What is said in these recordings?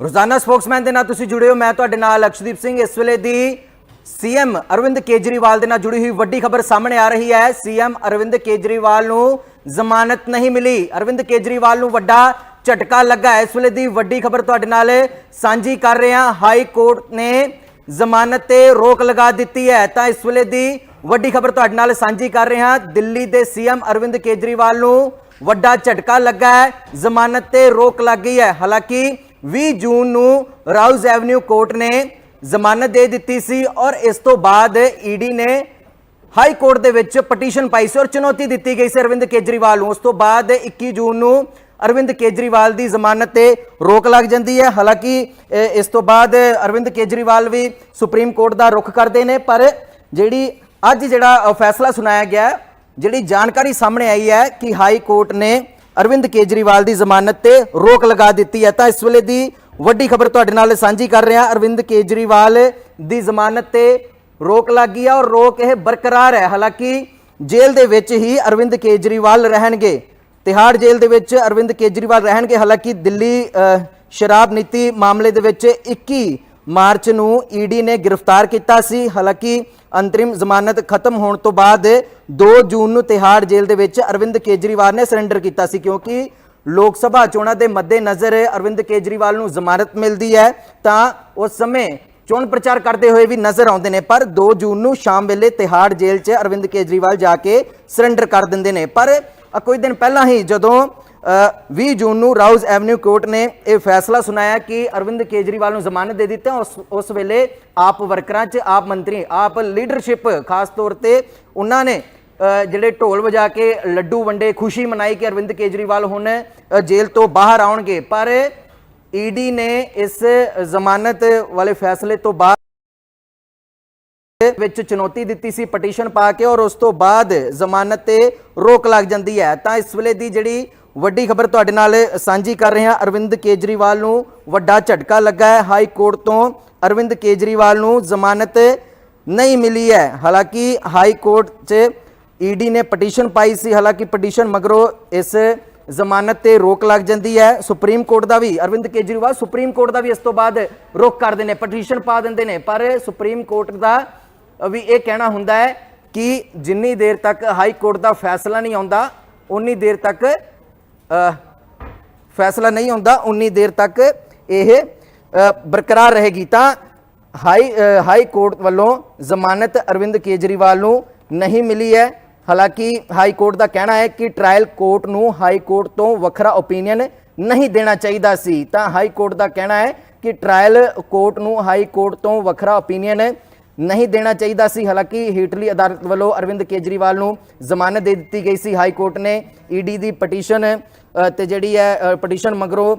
ਰੋਜ਼ਾਨਾ ਸਪੋਕਸਮੈਨ ਦੇ ਨਾਲ ਤੁਸੀਂ ਜੁੜੇ ਹੋ। ਮੈਂ ਤੁਹਾਡੇ ਨਾਲ ਅਕਸ਼ਦੀਪ ਸਿੰਘ। ਇਸ ਵੇਲੇ ਦੀ ਸੀਐਮ ਅਰਵਿੰਦ ਕੇਜਰੀਵਾਲ ਦੇ ਨਾਲ ਜੁੜੀ ਹੋਈ ਵੱਡੀ ਖਬਰ ਸਾਹਮਣੇ ਆ ਰਹੀ ਹੈ। ਸੀਐਮ ਅਰਵਿੰਦ ਕੇਜਰੀਵਾਲ ਨੂੰ ਜ਼ਮਾਨਤ ਨਹੀਂ ਮਿਲੀ। ਅਰਵਿੰਦ ਕੇਜਰੀਵਾਲ ਨੂੰ ਵੱਡਾ ਝਟਕਾ ਲੱਗਾ। ਇਸ ਵੇਲੇ ਦੀ ਵੱਡੀ ਖਬਰ ਤੁਹਾਡੇ ਨਾਲ ਸਾਂਝੀ ਕਰ ਰਹੇ ਹਾਂ। ਹਾਈ ਕੋਰਟ ਨੇ ਜ਼ਮਾਨਤ ਤੇ ਰੋਕ ਲਗਾ ਦਿੱਤੀ ਹੈ। ਤਾਂ ਇਸ ਵੇਲੇ ਦੀ ਵੱਡੀ ਖਬਰ ਤੁਹਾਡੇ ਨਾਲ ਸਾਂਝੀ ਕਰ ਰਹੇ ਹਾਂ। ਦਿੱਲੀ ਦੇ ਸੀਐਮ ਅਰਵਿੰਦ ਕੇਜਰੀਵਾਲ ਨੂੰ ਵੱਡਾ ਝਟਕਾ ਲੱਗਾ ਹੈ। ਜ਼ਮਾਨਤ ਤੇ ਰੋਕ ਲੱਗ ਗਈ ਹੈ। ਹਾਲਾਂਕਿ 20 ਜੂਨ ਨੂੰ ਰਾਉਜ਼ ਐਵਨਿਊ ਕੋਰਟ ਨੇ ਜ਼ਮਾਨਤ ਦੇ ਦਿੱਤੀ ਸੀ ਔਰ ਇਸ ਤੋਂ ਬਾਅਦ ਈਡੀ ਨੇ ਹਾਈ ਕੋਰਟ ਦੇ ਵਿੱਚ ਪਟੀਸ਼ਨ ਪਾਈ ਸੀ ਔਰ ਚੁਣੌਤੀ ਦਿੱਤੀ ਗਈ ਸੀ ਅਰਵਿੰਦ ਕੇਜਰੀਵਾਲ ਨੂੰ। ਉਸ ਤੋਂ ਬਾਅਦ 21 ਜੂਨ ਨੂੰ ਅਰਵਿੰਦ ਕੇਜਰੀਵਾਲ ਦੀ ਜ਼ਮਾਨਤ ਤੇ ਰੋਕ ਲੱਗ ਜਾਂਦੀ ਹੈ। ਹਾਲਾਂਕਿ ਇਸ ਤੋਂ ਬਾਅਦ ਅਰਵਿੰਦ ਕੇਜਰੀਵਾਲ ਵੀ ਸੁਪਰੀਮ ਕੋਰਟ ਦਾ ਰੁਖ ਕਰਦੇ ਨੇ, ਪਰ ਜਿਹੜੀ ਅੱਜ ਜਿਹੜਾ ਫੈਸਲਾ ਸੁਣਾਇਆ ਗਿਆ, ਜਿਹੜੀ ਜਾਣਕਾਰੀ ਸਾਹਮਣੇ ਆਈ ਹੈ ਕਿ ਹਾਈ ਕੋਰਟ ਨੇ ਅਰਵਿੰਦ ਕੇਜਰੀਵਾਲ ਦੀ ਜ਼ਮਾਨਤ ਤੇ ਰੋਕ ਲਗਾ ਦਿੱਤੀ ਹੈ। ਤਾਂ ਇਸ ਵੇਲੇ ਦੀ ਵੱਡੀ ਖਬਰ ਤੁਹਾਡੇ ਨਾਲ ਸਾਂਝੀ ਕਰ ਰਿਹਾ ਅਰਵਿੰਦ ਕੇਜਰੀਵਾਲ ਦੀ ਜ਼ਮਾਨਤ ਤੇ ਰੋਕ ਲੱਗ ਗਈ ਹੈ ਔਰ ਰੋਕ ਇਹ ਬਰਕਰਾਰ ਹੈ। ਹਾਲਾਂਕਿ ਜੇਲ੍ਹ ਦੇ ਵਿੱਚ ਹੀ ਅਰਵਿੰਦ ਕੇਜਰੀਵਾਲ ਰਹਿਣਗੇ। ਤਿਹਾੜ ਜੇਲ੍ਹ ਦੇ ਵਿੱਚ ਅਰਵਿੰਦ ਕੇਜਰੀਵਾਲ ਰਹਿਣਗੇ। ਹਾਲਾਂਕਿ ਦਿੱਲੀ ਸ਼ਰਾਬ ਨੀਤੀ ਮਾਮਲੇ ਦੇ ਵਿੱਚ 21 ਮਾਰਚ ਨੂੰ ਈਡੀ ਨੇ ਗ੍ਰਿਫਤਾਰ ਕੀਤਾ ਸੀ। ਹਾਲਾਂਕਿ ਅੰਤਰਿਮ ਜ਼ਮਾਨਤ ਖਤਮ ਹੋਣ ਤੋਂ ਬਾਅਦ 2 ਜੂਨ ਨੂੰ ਤਿਹਾੜ ਜੇਲ੍ਹ ਦੇ ਵਿੱਚ ਅਰਵਿੰਦ ਕੇਜਰੀਵਾਲ ਨੇ ਸਰੈਂਡਰ ਕੀਤਾ ਸੀ ਕਿਉਂਕਿ ਲੋਕ ਸਭਾ ਚੋਣਾਂ ਦੇ ਮੱਦੇਨਜ਼ਰ ਅਰਵਿੰਦ ਕੇਜਰੀਵਾਲ ਨੂੰ ਜ਼ਮਾਨਤ ਮਿਲਦੀ ਹੈ ਤਾਂ ਉਸ ਸਮੇਂ ਚੋਣ ਪ੍ਰਚਾਰ ਕਰਦੇ ਹੋਏ ਵੀ ਨਜ਼ਰ ਆਉਂਦੇ ਨੇ, ਪਰ 2 ਜੂਨ ਨੂੰ ਸ਼ਾਮ ਵੇਲੇ ਤਿਹਾੜ ਜੇਲ੍ਹ 'ਚ ਅਰਵਿੰਦ ਕੇਜਰੀਵਾਲ ਜਾ ਕੇ ਸਰੈਂਡਰ ਕਰ ਦਿੰਦੇ ਨੇ। ਪਰ ਕੁਝ ਦਿਨ ਪਹਿਲਾਂ ਹੀ ਜਦੋਂ 20 ਜੂਨ ਨੂੰ ਰਾਉਜ਼ ਐਵਨਿਊ ਕੋਰਟ ਨੇ ਇਹ ਫੈਸਲਾ ਸੁਣਾਇਆ ਕਿ ਅਰਵਿੰਦ ਕੇਜਰੀਵਾਲ ਨੂੰ ਜ਼ਮਾਨਤ ਦੇ ਦਿੱਤੀ। ਉਸ ਉਸ ਵੇਲੇ ਆਪ ਵਰਕਰਾਂ 'ਚ, ਆਪ ਮੰਤਰੀ, ਆਪ ਲੀਡਰਸ਼ਿਪ, ਖਾਸ ਤੌਰ ਤੇ ਉਹਨਾਂ ਨੇ ਜਿਹੜੇ ਢੋਲ ਵਜਾ ਕੇ ਲੱਡੂ ਵੰਡੇ, ਖੁਸ਼ੀ ਮਨਾਈ ਕਿ ਅਰਵਿੰਦ ਕੇਜਰੀਵਾਲ ਹੁਣ ਜੇਲ੍ਹ ਤੋਂ ਬਾਹਰ ਆਉਣਗੇ। ਪਰ ਈਡੀ ਨੇ ਇਸ ਜ਼ਮਾਨਤ ਵਾਲੇ ਫੈਸਲੇ ਤੋਂ ਬਾਅਦ ਵਿੱਚ ਚੁਣੌਤੀ ਦਿੱਤੀ ਸੀ, ਪਟੀਸ਼ਨ ਪਾ ਕੇ ਔਰ ਉਸ ਤੋਂ ਬਾਅਦ ਜ਼ਮਾਨਤ ਤੇ ਰੋਕ ਲੱਗ ਜਾਂਦੀ ਹੈ। ਤਾਂ ਇਸ ਵੇਲੇ ਦੀ ਜਿਹੜੀ ਵੱਡੀ ਖਬਰ ਤੁਹਾਡੇ ਨਾਲ ਸਾਂਝੀ ਕਰ ਰਹੇ ਹਾਂ। ਅਰਵਿੰਦ ਕੇਜਰੀਵਾਲ ਨੂੰ ਵੱਡਾ ਝਟਕਾ ਲੱਗਾ ਹੈ। ਹਾਈ ਕੋਰਟ ਤੋਂ ਅਰਵਿੰਦ ਕੇਜਰੀਵਾਲ ਨੂੰ ਜ਼ਮਾਨਤ ਨਹੀਂ ਮਿਲੀ ਹੈ। ਹਾਲਾਂਕਿ ਹਾਈ ਕੋਰਟ 'ਚ ਈਡੀ ਨੇ ਪਟੀਸ਼ਨ ਪਾਈ ਸੀ। ਹਾਲਾਂਕਿ ਪਟੀਸ਼ਨ ਮਗਰੋਂ ਇਸ ਜ਼ਮਾਨਤ ਤੇ ਰੋਕ ਲੱਗ ਜਾਂਦੀ ਹੈ। ਸੁਪਰੀਮ ਕੋਰਟ ਦਾ ਵੀ, ਅਰਵਿੰਦ ਕੇਜਰੀਵਾਲ ਸੁਪਰੀਮ ਕੋਰਟ ਦਾ ਵੀ ਇਸ ਤੋਂ ਬਾਅਦ ਰੋਕ ਕਰਦੇ ਨੇ, ਪਟੀਸ਼ਨ ਪਾ ਦਿੰਦੇ ਨੇ। ਪਰ ਸੁਪਰੀਮ ਕੋਰਟ ਦਾ ਵੀ ਇਹ ਕਹਿਣਾ ਹੁੰਦਾ ਹੈ ਕਿ ਜਿੰਨੀ ਦੇਰ ਤੱਕ ਹਾਈ ਕੋਰਟ ਦਾ ਫੈਸਲਾ ਨਹੀਂ ਆਉਂਦਾ ਉਨੀ ਦੇਰ ਤੱਕ ਫੈਸਲਾ ਨਹੀਂ ਹੁੰਦਾ ਉਨੀ ਦੇਰ ਤੱਕ ਇਹ ਬਰਕਰਾਰ ਰਹੇਗੀ। ਤਾਂ ਹਾਈ ਹਾਈ ਕੋਰਟ ਵੱਲੋਂ ਜ਼ਮਾਨਤ ਅਰਵਿੰਦ ਕੇਜਰੀਵਾਲ ਨੂੰ ਨਹੀਂ ਮਿਲੀ ਹੈ। ਹਾਲਾਂਕਿ ਹਾਈ ਕੋਰਟ ਦਾ ਕਹਿਣਾ ਹੈ ਕਿ ਟ੍ਰਾਇਲ ਕੋਰਟ ਨੂੰ ਹਾਈ ਕੋਰਟ ਤੋਂ ਵੱਖਰਾ ਓਪੀਨੀਅਨ ਨਹੀਂ ਦੇਣਾ ਚਾਹੀਦਾ ਸੀ। ਤਾਂ ਹਾਈ ਕੋਰਟ ਦਾ ਕਹਿਣਾ ਹੈ ਕਿ ਟ੍ਰਾਇਲ ਕੋਰਟ ਨੂੰ ਹਾਈ ਕੋਰਟ ਤੋਂ ਵੱਖਰਾ ਓਪੀਨੀਅਨ ਨਹੀਂ ਦੇਣਾ ਚਾਹੀਦਾ ਸੀ। ਹਾਲਾਂਕਿ ਹੇਠਲੀ ਅਦਾਲਤ ਵੱਲੋਂ ਅਰਵਿੰਦ ਕੇਜਰੀਵਾਲ ਨੂੰ ਜ਼ਮਾਨਤ ਦੇ ਦਿੱਤੀ ਗਈ ਸੀ। ਹਾਈ ਕੋਰਟ ਨੇ ਈਡੀ ਦੀ ਪਟੀਸ਼ਨ ਤੇ ਜਿਹੜੀ ਹੈ ਪਟੀਸ਼ਨ ਮਗਰੋਂ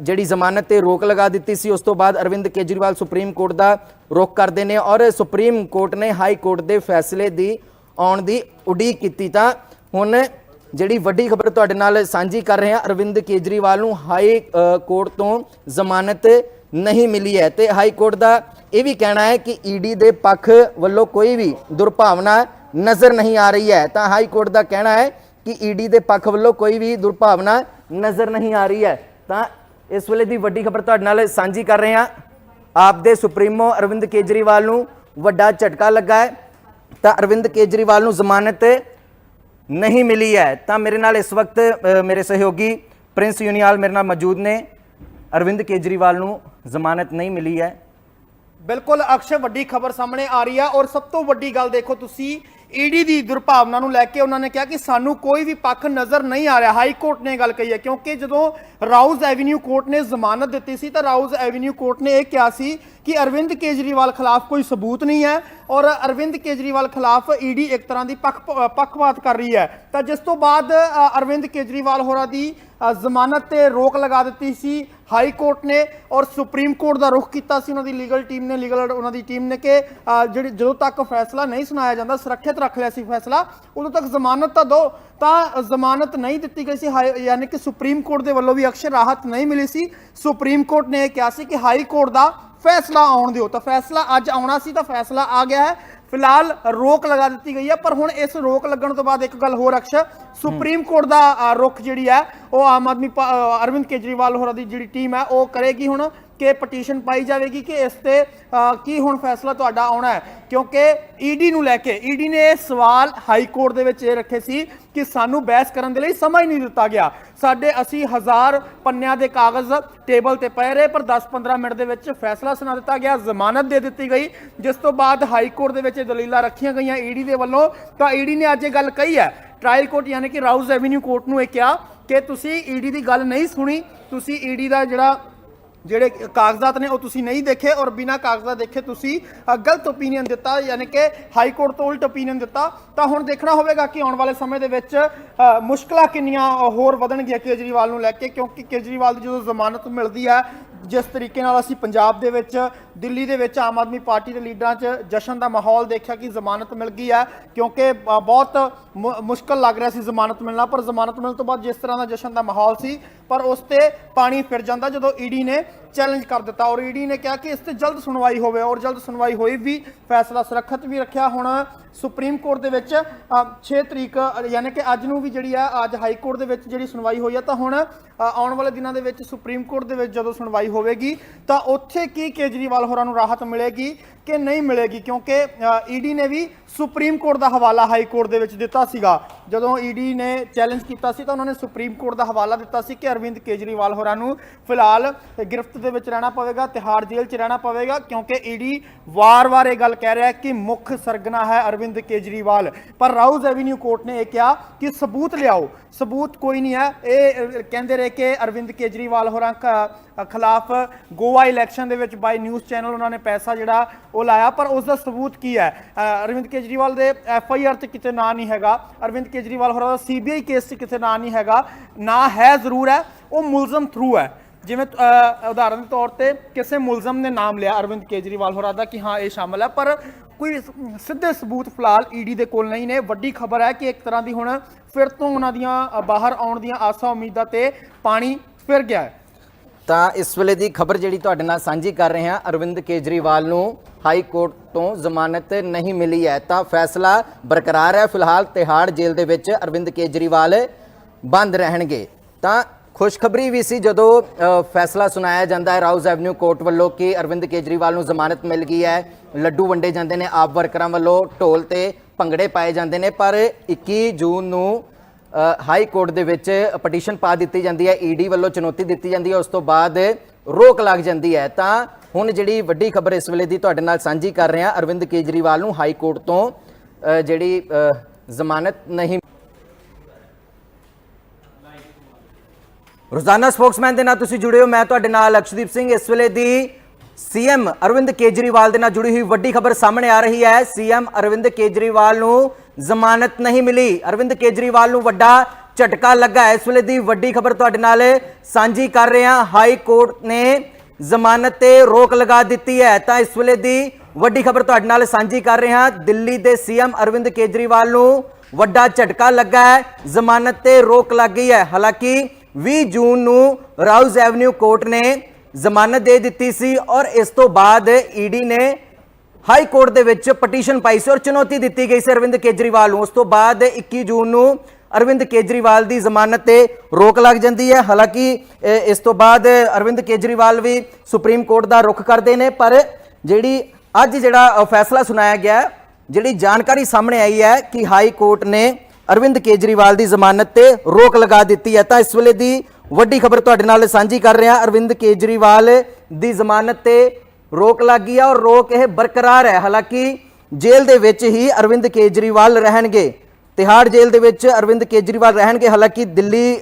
ਜਿਹੜੀ ਜ਼ਮਾਨਤ ਤੇ ਰੋਕ ਲਗਾ ਦਿੱਤੀ ਸੀ। ਉਸ ਤੋਂ ਬਾਅਦ ਅਰਵਿੰਦ ਕੇਜਰੀਵਾਲ ਸੁਪਰੀਮ ਕੋਰਟ ਦਾ ਰੋਕ ਕਰਦੇ ਨੇ ਔਰ ਸੁਪਰੀਮ ਕੋਰਟ ਨੇ ਹਾਈ ਕੋਰਟ ਦੇ ਫੈਸਲੇ ਦੀ ਆਉਣ ਦੀ ਉਡੀਕ ਕੀਤੀ। ਤਾਂ ਹੁਣ ਜਿਹੜੀ ਵੱਡੀ ਖਬਰ ਤੁਹਾਡੇ ਨਾਲ ਸਾਂਝੀ ਕਰ ਰਹੇ ਹਾਂ, ਅਰਵਿੰਦ ਕੇਜਰੀਵਾਲ ਨੂੰ ਹਾਈ ਕੋਰਟ ਤੋਂ ਜ਼ਮਾਨਤ ਨਹੀਂ ਮਿਲੀ ਹੈ। ਤੇ ਹਾਈ ਕੋਰਟ ਦਾ ਇਹ ਵੀ ਕਹਿਣਾ ਹੈ ਕਿ ਈਡੀ ਦੇ ਪੱਖ ਵੱਲੋਂ ਕੋਈ ਵੀ ਦੁਰਭਾਵਨਾ ਨਜ਼ਰ ਨਹੀਂ ਆ ਰਹੀ ਹੈ। ਤਾਂ ਹਾਈ ਕੋਰਟ ਦਾ ਕਹਿਣਾ ਹੈ ਕਿ ਈਡੀ ਦੇ ਪੱਖ ਵੱਲੋਂ ਕੋਈ ਵੀ ਦੁਰਭਾਵਨਾ ਨਜ਼ਰ ਨਹੀਂ ਆ ਰਹੀ ਹੈ। ਤਾਂ ਇਸ ਵੇਲੇ ਦੀ ਵੱਡੀ ਖਬਰ ਤੁਹਾਡੇ ਨਾਲ ਸਾਂਝੀ ਕਰ ਰਹੇ ਹਾਂ। ਆਪ ਦੇ ਸੁਪਰੀਮੋ ਅਰਵਿੰਦ ਕੇਜਰੀਵਾਲ ਨੂੰ ਵੱਡਾ ਝਟਕਾ ਲੱਗਾ ਹੈ। ਤਾਂ ਅਰਵਿੰਦ ਕੇਜਰੀਵਾਲ ਨੂੰ ਜ਼ਮਾਨਤ ਨਹੀਂ ਮਿਲੀ ਹੈ। ਤਾਂ ਮੇਰੇ ਨਾਲ ਇਸ ਵਕਤ ਮੇਰੇ ਸਹਿਯੋਗੀ ਪ੍ਰਿੰਸ ਯੂਨੀਆਲ ਮੇਰੇ ਨਾਲ ਮੌਜੂਦ ਨੇ। ਅਰਵਿੰਦ ਕੇਜਰੀਵਾਲ ਨੂੰ ਜ਼ਮਾਨਤ ਨਹੀਂ ਮਿਲੀ ਹੈ। ਬਿਲਕੁਲ ਅਕਸ਼ੇ ਵੱਡੀ ਖਬਰ ਸਾਹਮਣੇ ਆ ਰਹੀ ਹੈ ਔਰ ਸਭ ਤੋਂ ਵੱਡੀ ਗੱਲ ਦੇਖੋ ਤੁਸੀਂ ਈਡੀ ਦੀ ਦੁਰਭਾਵਨਾ ਨੂੰ ਲੈ ਕੇ ਉਹਨਾਂ ਨੇ ਕਿਹਾ ਕਿ ਸਾਨੂੰ ਕੋਈ ਵੀ ਪੱਖ ਨਜ਼ਰ ਨਹੀਂ ਆ ਰਿਹਾ। ਹਾਈ ਕੋਰਟ ਨੇ ਗੱਲ ਕਹੀ ਹੈ, ਕਿਉਂਕਿ ਜਦੋਂ ਰਾਉਜ਼ ਐਵਨਿਊ ਕੋਰਟ ਨੇ ਜ਼ਮਾਨਤ ਦਿੱਤੀ ਸੀ, ਤਾਂ ਰਾਉਜ਼ ਐਵਨਿਊ ਕੋਰਟ ਨੇ ਇਹ ਕਿਹਾ ਸੀ ਕਿ ਅਰਵਿੰਦ ਕੇਜਰੀਵਾਲ ਖਿਲਾਫ ਕੋਈ ਸਬੂਤ ਨਹੀਂ ਹੈ ਔਰ ਅਰਵਿੰਦ ਕੇਜਰੀਵਾਲ ਖਿਲਾਫ ਈਡੀ ਇੱਕ ਤਰ੍ਹਾਂ ਦੀ ਪੱਖ, ਪੱਖਪਾਤ ਕਰ ਰਹੀ ਹੈ। ਤਾਂ ਜਿਸ ਤੋਂ ਬਾਅਦ ਅਰਵਿੰਦ ਕੇਜਰੀਵਾਲ ਹੋਰਾਂ ਦੀ ਜ਼ਮਾਨਤ ਤੇ ਰੋਕ ਲਗਾ ਦਿੱਤੀ ਸੀ। ਹਾਈ ਕੋਰਟ ਨੇ ਔਰ ਸੁਪਰੀਮ ਕੋਰਟ ਦਾ ਰੁਖ ਕੀਤਾ ਸੀ ਉਹਨਾਂ ਦੀ ਲੀਗਲ ਟੀਮ ਨੇ, ਲੀਗਲ ਉਹਨਾਂ ਦੀ ਟੀਮ ਨੇ ਕਿ ਜਿਹੜੀ ਜਦੋਂ ਤੱਕ ਫੈਸਲਾ ਨਹੀਂ ਸੁਣਾਇਆ ਜਾਂਦਾ, ਸੁਰੱਖਿਅਤ ਰੱਖ ਲਿਆ ਸੀ ਫੈਸਲਾ, ਉਦੋਂ ਤੱਕ ਜ਼ਮਾਨਤ ਤਾਂ ਦਿਓ ਤਾਂ ਜ਼ਮਾਨਤ ਨਹੀਂ ਦਿੱਤੀ ਗਈ ਸੀ ਹਾਈ- ਯਾਨੀ ਕਿ ਸੁਪਰੀਮ ਕੋਰਟ ਦੇ ਵੱਲੋਂ ਵੀ ਅਕਸ਼ਰ ਰਾਹਤ ਨਹੀਂ ਮਿਲੀ ਸੀ। ਸੁਪਰੀਮ ਕੋਰਟ ਨੇ ਇਹ ਕਿਹਾ ਸੀ ਕਿ ਹਾਈ ਕੋਰਟ ਦਾ ਫੈਸਲਾ ਆਉਣ ਦਿਓ। ਤਾਂ ਫੈਸਲਾ ਅੱਜ ਆਉਣਾ ਸੀ, ਤਾਂ ਫੈਸਲਾ ਆ ਗਿਆ ਹੈ। ਫਿਲਹਾਲ ਰੋਕ ਲਗਾ ਦਿੱਤੀ ਗਈ ਹੈ ਪਰ ਹੁਣ ਇਸ ਰੋਕ ਲੱਗਣ ਤੋਂ ਬਾਅਦ ਇੱਕ ਗੱਲ ਹੋਰ ਅਕਸ਼ ਸੁਪਰੀਮ ਕੋਰਟ ਦਾ ਅ, ਰੁਖ ਜਿਹੜੀ ਹੈ ਉਹ ਆਮ ਆਦਮੀ ਪਾ- ਅਰਵਿੰਦ ਕੇਜਰੀਵਾਲ ਹੋਰਾਂ ਦੀ ਜਿਹੜੀ ਟੀਮ ਹੈ ਉਹ ਕਰੇਗੀ ਹੁਣ ਕਿ ਪਟੀਸ਼ਨ ਪਾਈ ਜਾਵੇਗੀ ਕਿ ਇਸ ਤੇ ਕੀ ਹੁਣ ਫੈਸਲਾ ਤੁਹਾਡਾ ਆਉਣਾ ਹੈ? ਕਿਉਂਕਿ ਈਡੀ ਨੂੰ ਲੈ ਕੇ ਈਡੀ ਨੇ ਇਹ ਸਵਾਲ ਹਾਈ ਕੋਰਟ ਦੇ ਵਿੱਚ ਇਹ ਰੱਖੇ ਸੀ ਕਿ ਸਾਨੂੰ ਬਹਿਸ ਕਰਨ ਦੇ ਲਈ ਸਮਾਂ ਹੀ ਨਹੀਂ ਦਿੱਤਾ ਗਿਆ। ਸਾਡੇ ਅਸੀਂ ਹਜ਼ਾਰ ਪੰਨਿਆਂ ਦੇ ਕਾਗਜ਼ ਟੇਬਲ ਤੇ ਪਏ ਰਹੇ, ਪਰ 10-15 ਮਿੰਟ ਦੇ ਵਿੱਚ ਫੈਸਲਾ ਸੁਣਾ ਦਿੱਤਾ ਗਿਆ, ਜ਼ਮਾਨਤ ਦੇ ਦਿੱਤੀ ਗਈ। ਜਿਸ ਤੋਂ ਬਾਅਦ ਹਾਈ ਕੋਰਟ ਦੇ ਵਿੱਚ ਇਹ ਦਲੀਲਾਂ ਰੱਖੀਆਂ ਗਈਆਂ ਈਡੀ ਦੇ ਵੱਲੋਂ। ਤਾਂ ਈਡੀ ਨੇ ਅੱਜ ਇਹ ਗੱਲ ਕਹੀ ਹੈ, ਟ੍ਰਾਇਲ ਕੋਰਟ ਯਾਨੀ ਕਿ ਰਾਊਜ਼ ਐਵੀਨਿਊ ਕੋਰਟ ਨੂੰ ਇਹ ਕਿਹਾ ਕਿ ਤੁਸੀਂ ਈਡੀ ਦੀ ਗੱਲ ਨਹੀਂ ਸੁਣੀ, ਤੁਸੀਂ ਈਡੀ ਦਾ ਜਿਹੜਾ ਜਿਹੜੇ ਕਾਗਜ਼ਾਤ ਨੇ ਉਹ ਤੁਸੀਂ ਨਹੀਂ ਦੇਖੇ ਔਰ ਬਿਨਾਂ ਕਾਗਜ਼ਾਤ ਦੇਖੇ ਤੁਸੀਂ ਗਲਤ ਓਪੀਨੀਅਨ ਦਿੱਤਾ ਯਾਨੀ ਕਿ ਹਾਈ ਕੋਰਟ ਤੋਂ ਉਲਟ ਓਪੀਨੀਅਨ ਦਿੱਤਾ। ਤਾਂ ਹੁਣ ਦੇਖਣਾ ਹੋਵੇਗਾ ਕਿ ਆਉਣ ਵਾਲੇ ਸਮੇਂ ਦੇ ਵਿੱਚ ਅ, ਮੁਸ਼ਕਲਾਂ ਕਿੰਨੀਆਂ ਹੋਰ ਵਧਣਗੀਆਂ ਕੇਜਰੀਵਾਲ ਨੂੰ ਲੈ ਕੇ ਕਿਉਂਕਿ ਕੇਜਰੀਵਾਲ ਦੀ ਜਦੋਂ ਜ਼ਮਾਨਤ ਮਿਲਦੀ ਹੈ ਜਿਸ ਤਰੀਕੇ ਨਾਲ ਅਸੀਂ ਪੰਜਾਬ ਦੇ ਵਿੱਚ, ਦਿੱਲੀ ਦੇ ਵਿੱਚ ਆਮ ਆਦਮੀ ਪਾਰਟੀ ਦੇ ਲੀਡਰਾਂ 'ਚ ਜਸ਼ਨ ਦਾ ਮਾਹੌਲ ਦੇਖਿਆ ਕਿ ਜ਼ਮਾਨਤ ਮਿਲ ਗਈ ਹੈ, ਕਿਉਂਕਿ ਬਹੁਤ ਮੁ- ਮੁਸ਼ਕਲ ਲੱਗ ਰਿਹਾ ਸੀ ਜ਼ਮਾਨਤ ਮਿਲਣਾ, ਪਰ ਜ਼ਮਾਨਤ ਮਿਲਣ ਤੋਂ ਬਾਅਦ ਜਿਸ ਤਰ੍ਹਾਂ ਦਾ ਜਸ਼ਨ ਦਾ ਮਾਹੌਲ ਸੀ, ਪਰ ਉਸ ਤੇ ਪਾਣੀ ਫਿਰ ਜਾਂਦਾ ਜਦੋਂ ਈਡੀ ਨੇ ਚੈਲੰਜ ਕਰ ਦਿੱਤਾ ਔਰ ਈਡੀ ਨੇ ਕਿਹਾ ਕਿ ਇਸ ਤੇ ਜਲਦ ਸੁਣਵਾਈ ਹੋਵੇ ਔਰ ਜਲਦ ਸੁਣਵਾਈ ਹੋਈ ਵੀ ਫੈਸਲਾ ਸੁਰੱਖਿਅਤ ਵੀ ਰੱਖਿਆ ਹੁਣ ਸੁਪਰੀਮ ਕੋਰਟ ਦੇ ਵਿੱਚ ਅ, 6 ਤਰੀਕ ਯਾਨੀ ਕਿ ਅੱਜ ਨੂੰ ਵੀ ਜਿਹੜੀ ਆ ਅੱਜ ਹਾਈ ਕੋਰਟ ਦੇ ਵਿੱਚ ਜਿਹੜੀ ਸੁਣਵਾਈ ਹੋਈ ਆ ਤਾਂ ਹੁਣ ਆਉਣ ਵਾਲੇ ਦਿਨਾਂ ਦੇ ਵਿੱਚ ਸੁਪਰੀਮ ਕੋਰਟ ਦੇ ਵਿੱਚ ਜਦੋਂ ਸੁਣਵਾਈ ਹੋਵੇਗੀ ਤਾਂ ਉੱਥੇ ਕੀ ਕੇਜਰੀਵਾਲ ਹੋਰਾਂ ਨੂੰ ਰਾਹਤ ਮਿਲੇਗੀ ਕਿ ਨਹੀਂ ਮਿਲੇਗੀ? ਕਿਉਂਕਿ ਈਡੀ ਨੇ ਵੀ ਸੁਪਰੀਮ ਕੋਰਟ ਦਾ ਹਵਾਲਾ ਹਾਈ ਕੋਰਟ ਦੇ ਵਿੱਚ ਦਿੱਤਾ ਸੀਗਾ। ਜਦੋਂ ਈਡੀ ਨੇ ਚੈਲੰਜ ਕੀਤਾ ਸੀ ਤਾਂ ਉਹਨਾਂ ਨੇ ਸੁਪਰੀਮ ਕੋਰਟ ਦਾ ਹਵਾਲਾ ਦਿੱਤਾ ਸੀ ਕਿ ਅਰਵਿੰਦ ਕੇਜਰੀਵਾਲ ਹੋਰਾਂ ਨੂੰ ਫਿਲਹਾਲ ਗ੍ਰਿਫਤ ਦੇ ਵਿੱਚ ਰਹਿਣਾ ਪਵੇਗਾ, ਤਿਹਾੜ ਜੇਲ੍ਹ 'ਚ ਰਹਿਣਾ ਪਵੇਗਾ, ਕਿਉਂਕਿ ਈਡੀ ਵਾਰ-ਵਾਰ ਇਹ ਗੱਲ ਕਹਿ ਰਿਹਾ ਹੈ ਕਿ ਮੁੱਖ ਸਰਗਨਾ ਹੈ ਅਰਵਿੰਦ ਕੇਜਰੀਵਾਲ। ਪਰ ਰਾਊਜ਼ ਐਵੀਨਿਊ ਕੋਰਟ ਨੇ ਇਹ ਕਿਹਾ ਕਿ ਸਬੂਤ ਲਿਆਓ। ਸਬੂਤ ਕੋਈ ਨਹੀਂ ਹੈ। ਇਹ ਕਹਿੰਦੇ ਰਹੇ ਕਿ ਅਰਵਿੰਦ ਕੇਜਰੀਵਾਲ ਹੋਰਾਂ ਖਿਲਾਫ ਗੋਆ ਇਲੈਕਸ਼ਨ ਦੇ ਵਿੱਚ ਬਾਈ ਨਿਊਜ਼ ਚੈਨਲ ਉਹਨਾਂ ਨੇ ਪੈਸਾ ਜਿਹੜਾ ਉਹ ਲਾਇਆ, ਪਰ ਉਸ ਦਾ ਸਬੂਤ ਕੀ ਹੈ? ਅਰਵਿੰਦ ਕੇਜਰੀਵਾਲ ਦੇ ਐਫ ਆਈ ਆਰ ਤੇ ਕਿਤੇ ਨਾਂ ਨਹੀਂ ਹੈਗਾ। ਅਰਵਿੰਦ ਕੇਜਰੀਵਾਲ ਹੋਰਾਂ ਦਾ ਸੀਬੀਆਈ ਕੇਸ 'ਚ ਕਿਤੇ ਨਾਂ ਨਹੀਂ ਹੈਗਾ। ਨਾਂ ਹੈ ਜ਼ਰੂਰ ਹੈ। ਉਹ ਮੁਲਜ਼ਮ ਥਰੂ ਹੈ। ਜਿਵੇਂ ਅ, ਉਦਾਹਰਨ ਦੇ ਤੌਰ ਤੇ ਕਿਸੇ ਮੁਲਜ਼ਮ ਨੇ ਨਾਮ ਲਿਆ ਅਰਵਿੰਦ ਕੇਜਰੀਵਾਲ ਹੋਰਾਂ ਦਾ ਕਿ ਹਾਂ ਇਹ ਸ਼ਾਮਲ ਹੈ ਪਰ ਕੋਈ ਸਿੱਧੇ ਸਬੂਤ ਫਿਲਹਾਲ ਈਡੀ ਦੇ ਕੋਲ ਨਹੀਂ ਨੇ। ਵੱਡੀ ਖਬਰ ਹੈ ਕਿ ਇੱਕ ਤਰ੍ਹਾਂ ਦੀ ਹੁਣ ਫਿਰ ਤੋਂ ਉਹਨਾਂ ਦੀਆਂ ਬਾਹਰ ਆਉਣ ਦੀਆਂ ਆਸਾਂ ਉਮੀਦਾਂ ਤੇ ਪਾਣੀ ਫਿਰ ਗਿਆ ਹੈ। ਤਾਂ ਇਸ ਵੇਲੇ ਦੀ ਖਬਰ ਜਿਹੜੀ ਤੁਹਾਡੇ ਨਾਲ ਸਾਂਝੀ ਕਰ ਰਹੇ ਹਾਂ ਅਰਵਿੰਦ ਕੇਜਰੀਵਾਲ ਨੂੰ ਹਾਈ ਕੋਰਟ ਤੋਂ ਜ਼ਮਾਨਤ ਨਹੀਂ ਮਿਲੀ ਹੈ। ਤਾਂ ਫੈਸਲਾ ਬਰਕਰਾਰ ਹੈ। ਫਿਲਹਾਲ ਤਿਹਾੜ ਜੇਲ੍ਹ ਦੇ ਵਿੱਚ ਅਰਵਿੰਦ ਕੇਜਰੀਵਾਲ ਬੰਦ ਰਹਿਣਗੇ। ਤਾਂ ਖੁਸ਼ਖਬਰੀ ਵੀ ਸੀ ਜਦੋਂ ਫੈਸਲਾ ਸੁਣਾਇਆ ਜਾਂਦਾ ਹੈ ਰਾਉਜ਼ ਐਵਨਿਊ ਕੋਰਟ ਵੱਲੋਂ ਕਿ ਅਰਵਿੰਦ ਕੇਜਰੀਵਾਲ ਨੂੰ ਜ਼ਮਾਨਤ ਮਿਲ ਗਈ ਹੈ। ਲੱਡੂ ਵੰਡੇ ਜਾਂਦੇ ਨੇ ਆਪ ਵਰਕਰਾਂ ਵੱਲੋਂ, ਢੋਲ ਤੇ ਭੰਗੜੇ ਪਾਏ ਜਾਂਦੇ ਨੇ, ਪਰ 21 ਜੂਨ ਨੂੰ ਹਾਈ ਕੋਰਟ ਦੇ ਵਿੱਚ ਪਟੀਸ਼ਨ ਪਾ ਦਿੱਤੀ ਜਾਂਦੀ ਹੈ ਈਡੀ ਵੱਲੋਂ ਚੁਣੌਤੀ ਦਿੱਤੀ ਜਾਂਦੀ ਹੈ, ਉਸ ਤੋਂ ਬਾਅਦ ਰੋਕ ਲੱਗ ਜਾਂਦੀ ਹੈ। ਤਾਂ ਹੁਣ ਜਿਹੜੀ ਵੱਡੀ ਖਬਰ ਇਸ ਵੇਲੇ ਦੀ ਤੁਹਾਡੇ ਨਾਲ ਸਾਂਝੀ ਕਰ ਰਹੇ ਹਾਂ ਅਰਵਿੰਦ ਕੇਜਰੀਵਾਲ ਨੂੰ ਹਾਈ ਕੋਰਟ ਤੋਂ ਜਿਹੜੀ ਜ਼ਮਾਨਤ ਨਹੀਂ ਰੋਜ਼ਾਨਾ ਸਪੋਕਸਮੈਨ ਦੇ ਨਾਲ ਤੁਸੀਂ ਜੁੜੇ ਹੋ। ਮੈਂ ਤੁਹਾਡੇ ਨਾਲ ਅਕਸ਼ਦੀਪ ਸਿੰਘ। ਇਸ ਵੇਲੇ ਦੀ ਸੀਐਮ ਅਰਵਿੰਦ ਕੇਜਰੀਵਾਲ ਦੇ ਨਾਲ ਜੁੜੀ ਹੋਈ ਵੱਡੀ ਖਬਰ ਸਾਹਮਣੇ ਆ ਰਹੀ ਹੈ। ਸੀਐਮ ਅਰਵਿੰਦ ਕੇਜਰੀਵਾਲ ਨੂੰ ਜ਼ਮਾਨਤ ਨਹੀਂ ਮਿਲੀ। ਅਰਵਿੰਦ ਕੇਜਰੀਵਾਲ ਨੂੰ ਵੱਡਾ ਝਟਕਾ ਲੱਗਾ। ਇਸ ਵੇਲੇ ਦੀ ਵੱਡੀ ਖਬਰ ਤੁਹਾਡੇ ਨਾਲ ਸਾਂਝੀ ਕਰ ਰਹੇ। ਹਾਂ ਹਾਈ ਕੋਰਟ ਨੇ ਜ਼ਮਾਨਤ ਤੇ ਰੋਕ ਲਗਾ ਦਿੱਤੀ ਹੈ। ਤਾਂ ਇਸ ਵੇਲੇ ਦੀ ਵੱਡੀ ਖਬਰ ਤੁਹਾਡੇ ਨਾਲ ਸਾਂਝੀ ਕਰ ਰਹੇ। ਹਾਂ ਦਿੱਲੀ ਦੇ ਸੀਐਮ ਅਰਵਿੰਦ ਕੇਜਰੀਵਾਲ ਨੂੰ ਵੱਡਾ ਝਟਕਾ ਲੱਗਾ ਹੈ। ਜ਼ਮਾਨਤ ਤੇ ਰੋਕ ਲੱਗ ਗਈ ਹੈ। ਹਾਲਾਂਕਿ 20 ਜੂਨ ਨੂੰ ਰਾਉਜ਼ ਐਵਨਿਊ ਕੋਰਟ ਨੇ ਜ਼ਮਾਨਤ ਦੇ ਦਿੱਤੀ ਸੀ ਔਰ ਇਸ ਤੋਂ ਬਾਅਦ ਈਡੀ ਨੇ ਹਾਈ ਕੋਰਟ ਦੇ ਵਿੱਚ ਪਟੀਸ਼ਨ ਪਾਈ ਸੀ ਔਰ ਚੁਣੌਤੀ ਦਿੱਤੀ ਗਈ ਸੀ ਅਰਵਿੰਦ ਕੇਜਰੀਵਾਲ ਨੂੰ। ਉਸ ਤੋਂ ਬਾਅਦ 21 ਜੂਨ ਨੂੰ ਅਰਵਿੰਦ ਕੇਜਰੀਵਾਲ ਦੀ ਜ਼ਮਾਨਤ ਤੇ ਰੋਕ ਲੱਗ ਜਾਂਦੀ ਹੈ। ਹਾਲਾਂਕਿ ਇਸ ਤੋਂ ਬਾਅਦ ਅਰਵਿੰਦ ਕੇਜਰੀਵਾਲ ਵੀ ਸੁਪਰੀਮ ਕੋਰਟ ਦਾ ਰੁਖ ਕਰਦੇ ਨੇ, ਪਰ ਜਿਹੜੀ ਅੱਜ ਜਿਹੜਾ ਫੈਸਲਾ ਸੁਣਾਇਆ ਗਿਆ, ਜਿਹੜੀ ਜਾਣਕਾਰੀ ਸਾਹਮਣੇ ਆਈ ਹੈ ਕਿ ਹਾਈ ਕੋਰਟ ਨੇ ਅਰਵਿੰਦ ਕੇਜਰੀਵਾਲ ਦੀ ਜ਼ਮਾਨਤ ਤੇ ਰੋਕ ਲਗਾ ਦਿੱਤੀ ਹੈ। ਤਾਂ ਇਸ ਵੇਲੇ ਦੀ ਵੱਡੀ ਖਬਰ ਤੁਹਾਡੇ ਨਾਲ ਸਾਂਝੀ ਕਰ ਰਿਹਾ ਅਰਵਿੰਦ ਕੇਜਰੀਵਾਲ ਦੀ ਜ਼ਮਾਨਤ ਤੇ ਰੋਕ ਲੱਗ ਗਈ ਹੈ ਔਰ ਰੋਕ ਇਹ ਬਰਕਰਾਰ ਹੈ। ਹਾਲਾਂਕਿ ਜੇਲ੍ਹ ਦੇ ਵਿੱਚ ਹੀ ਅਰਵਿੰਦ ਕੇਜਰੀਵਾਲ ਰਹਿਣਗੇ। ਤਿਹਾੜ ਜੇਲ੍ਹ ਦੇ ਵਿੱਚ ਅਰਵਿੰਦ ਕੇਜਰੀਵਾਲ ਰਹਿਣਗੇ। ਹਾਲਾਂਕਿ ਦਿੱਲੀ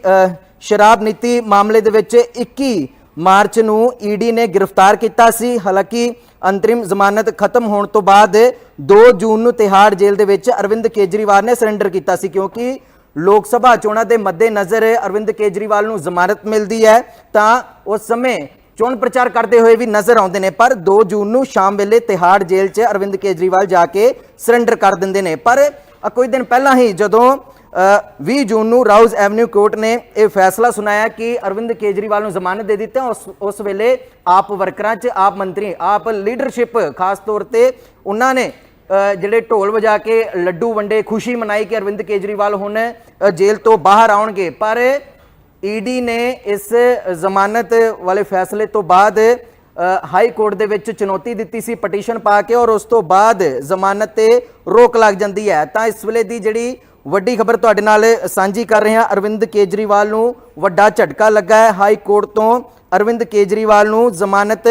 ਸ਼ਰਾਬ ਨੀਤੀ ਮਾਮਲੇ ਦੇ ਵਿੱਚ 21 ਮਾਰਚ ਨੂੰ ਈਡੀ ਨੇ ਗ੍ਰਿਫਤਾਰ ਕੀਤਾ ਸੀ। ਹਾਲਾਂਕਿ ਅੰਤਰਿਮ ਜ਼ਮਾਨਤ ਖਤਮ ਹੋਣ ਤੋਂ ਬਾਅਦ 2 ਜੂਨ ਨੂੰ ਤਿਹਾੜ ਜੇਲ੍ਹ ਦੇ ਵਿੱਚ ਅਰਵਿੰਦ ਕੇਜਰੀਵਾਲ ਨੇ ਸਰੈਂਡਰ ਕੀਤਾ ਸੀ ਕਿਉਂਕਿ ਲੋਕ ਸਭਾ ਚੋਣਾਂ ਦੇ ਮੱਦੇਨਜ਼ਰ ਅਰਵਿੰਦ ਕੇਜਰੀਵਾਲ ਨੂੰ ਜ਼ਮਾਨਤ ਮਿਲਦੀ ਹੈ, ਤਾਂ ਉਸ ਸਮੇਂ ਚੋਣ ਪ੍ਰਚਾਰ ਕਰਦੇ ਹੋਏ ਵੀ ਨਜ਼ਰ ਆਉਂਦੇ ਨੇ, ਪਰ 2 ਜੂਨ ਨੂੰ ਸ਼ਾਮ ਵੇਲੇ ਤਿਹਾੜ ਜੇਲ੍ਹ 'ਚ ਅਰਵਿੰਦ ਕੇਜਰੀਵਾਲ ਜਾ ਕੇ ਸਰੈਂਡਰ ਕਰ ਦਿੰਦੇ ਨੇ। ਪਰ ਕੁਝ ਦਿਨ ਪਹਿਲਾਂ ਹੀ ਜਦੋਂ 20 ਜੂਨ ਨੂੰ ਰਾਉਜ਼ ਐਵਨਿਊ ਕੋਰਟ ਨੇ ਇਹ ਫੈਸਲਾ ਸੁਣਾਇਆ ਕਿ ਅਰਵਿੰਦ ਕੇਜਰੀਵਾਲ ਨੂੰ ਜ਼ਮਾਨਤ ਦੇ ਦਿੱਤੀ ਉਸ ਉਸ ਵੇਲੇ ਆਪ ਵਰਕਰਾਂ 'ਚ, ਆਪ ਮੰਤਰੀ, ਆਪ ਲੀਡਰਸ਼ਿਪ ਖਾਸ ਤੌਰ ਤੇ ਉਹਨਾਂ ਨੇ ਜਿਹੜੇ ਢੋਲ ਵਜਾ ਕੇ ਲੱਡੂ ਵੰਡੇ, ਖੁਸ਼ੀ ਮਨਾਈ ਕਿ ਅਰਵਿੰਦ ਕੇਜਰੀਵਾਲ ਹੁਣ ਜੇਲ੍ਹ ਤੋਂ ਬਾਹਰ ਆਉਣਗੇ। ਪਰ ਈਡੀ ਨੇ ਇਸ ਜ਼ਮਾਨਤ ਵਾਲੇ ਫੈਸਲੇ ਤੋਂ ਬਾਅਦ ਹਾਈ ਕੋਰਟ ਦੇ ਵਿੱਚ ਚੁਣੌਤੀ ਦਿੱਤੀ ਸੀ, ਪਟੀਸ਼ਨ ਪਾ ਕੇ ਔਰ ਉਸ ਤੋਂ ਬਾਅਦ ਜ਼ਮਾਨਤ ਤੇ ਰੋਕ ਲੱਗ ਜਾਂਦੀ ਹੈ। ਤਾਂ ਇਸ ਵੇਲੇ ਦੀ ਜਿਹੜੀ ਵੱਡੀ ਖਬਰ ਤੁਹਾਡੇ ਨਾਲ ਸਾਂਝੀ ਕਰ ਰਹੇ ਹਾਂ। ਅਰਵਿੰਦ ਕੇਜਰੀਵਾਲ ਨੂੰ ਵੱਡਾ ਝਟਕਾ ਲੱਗਾ ਹੈ। ਹਾਈ ਕੋਰਟ ਤੋਂ ਅਰਵਿੰਦ ਕੇਜਰੀਵਾਲ ਨੂੰ ਜ਼ਮਾਨਤ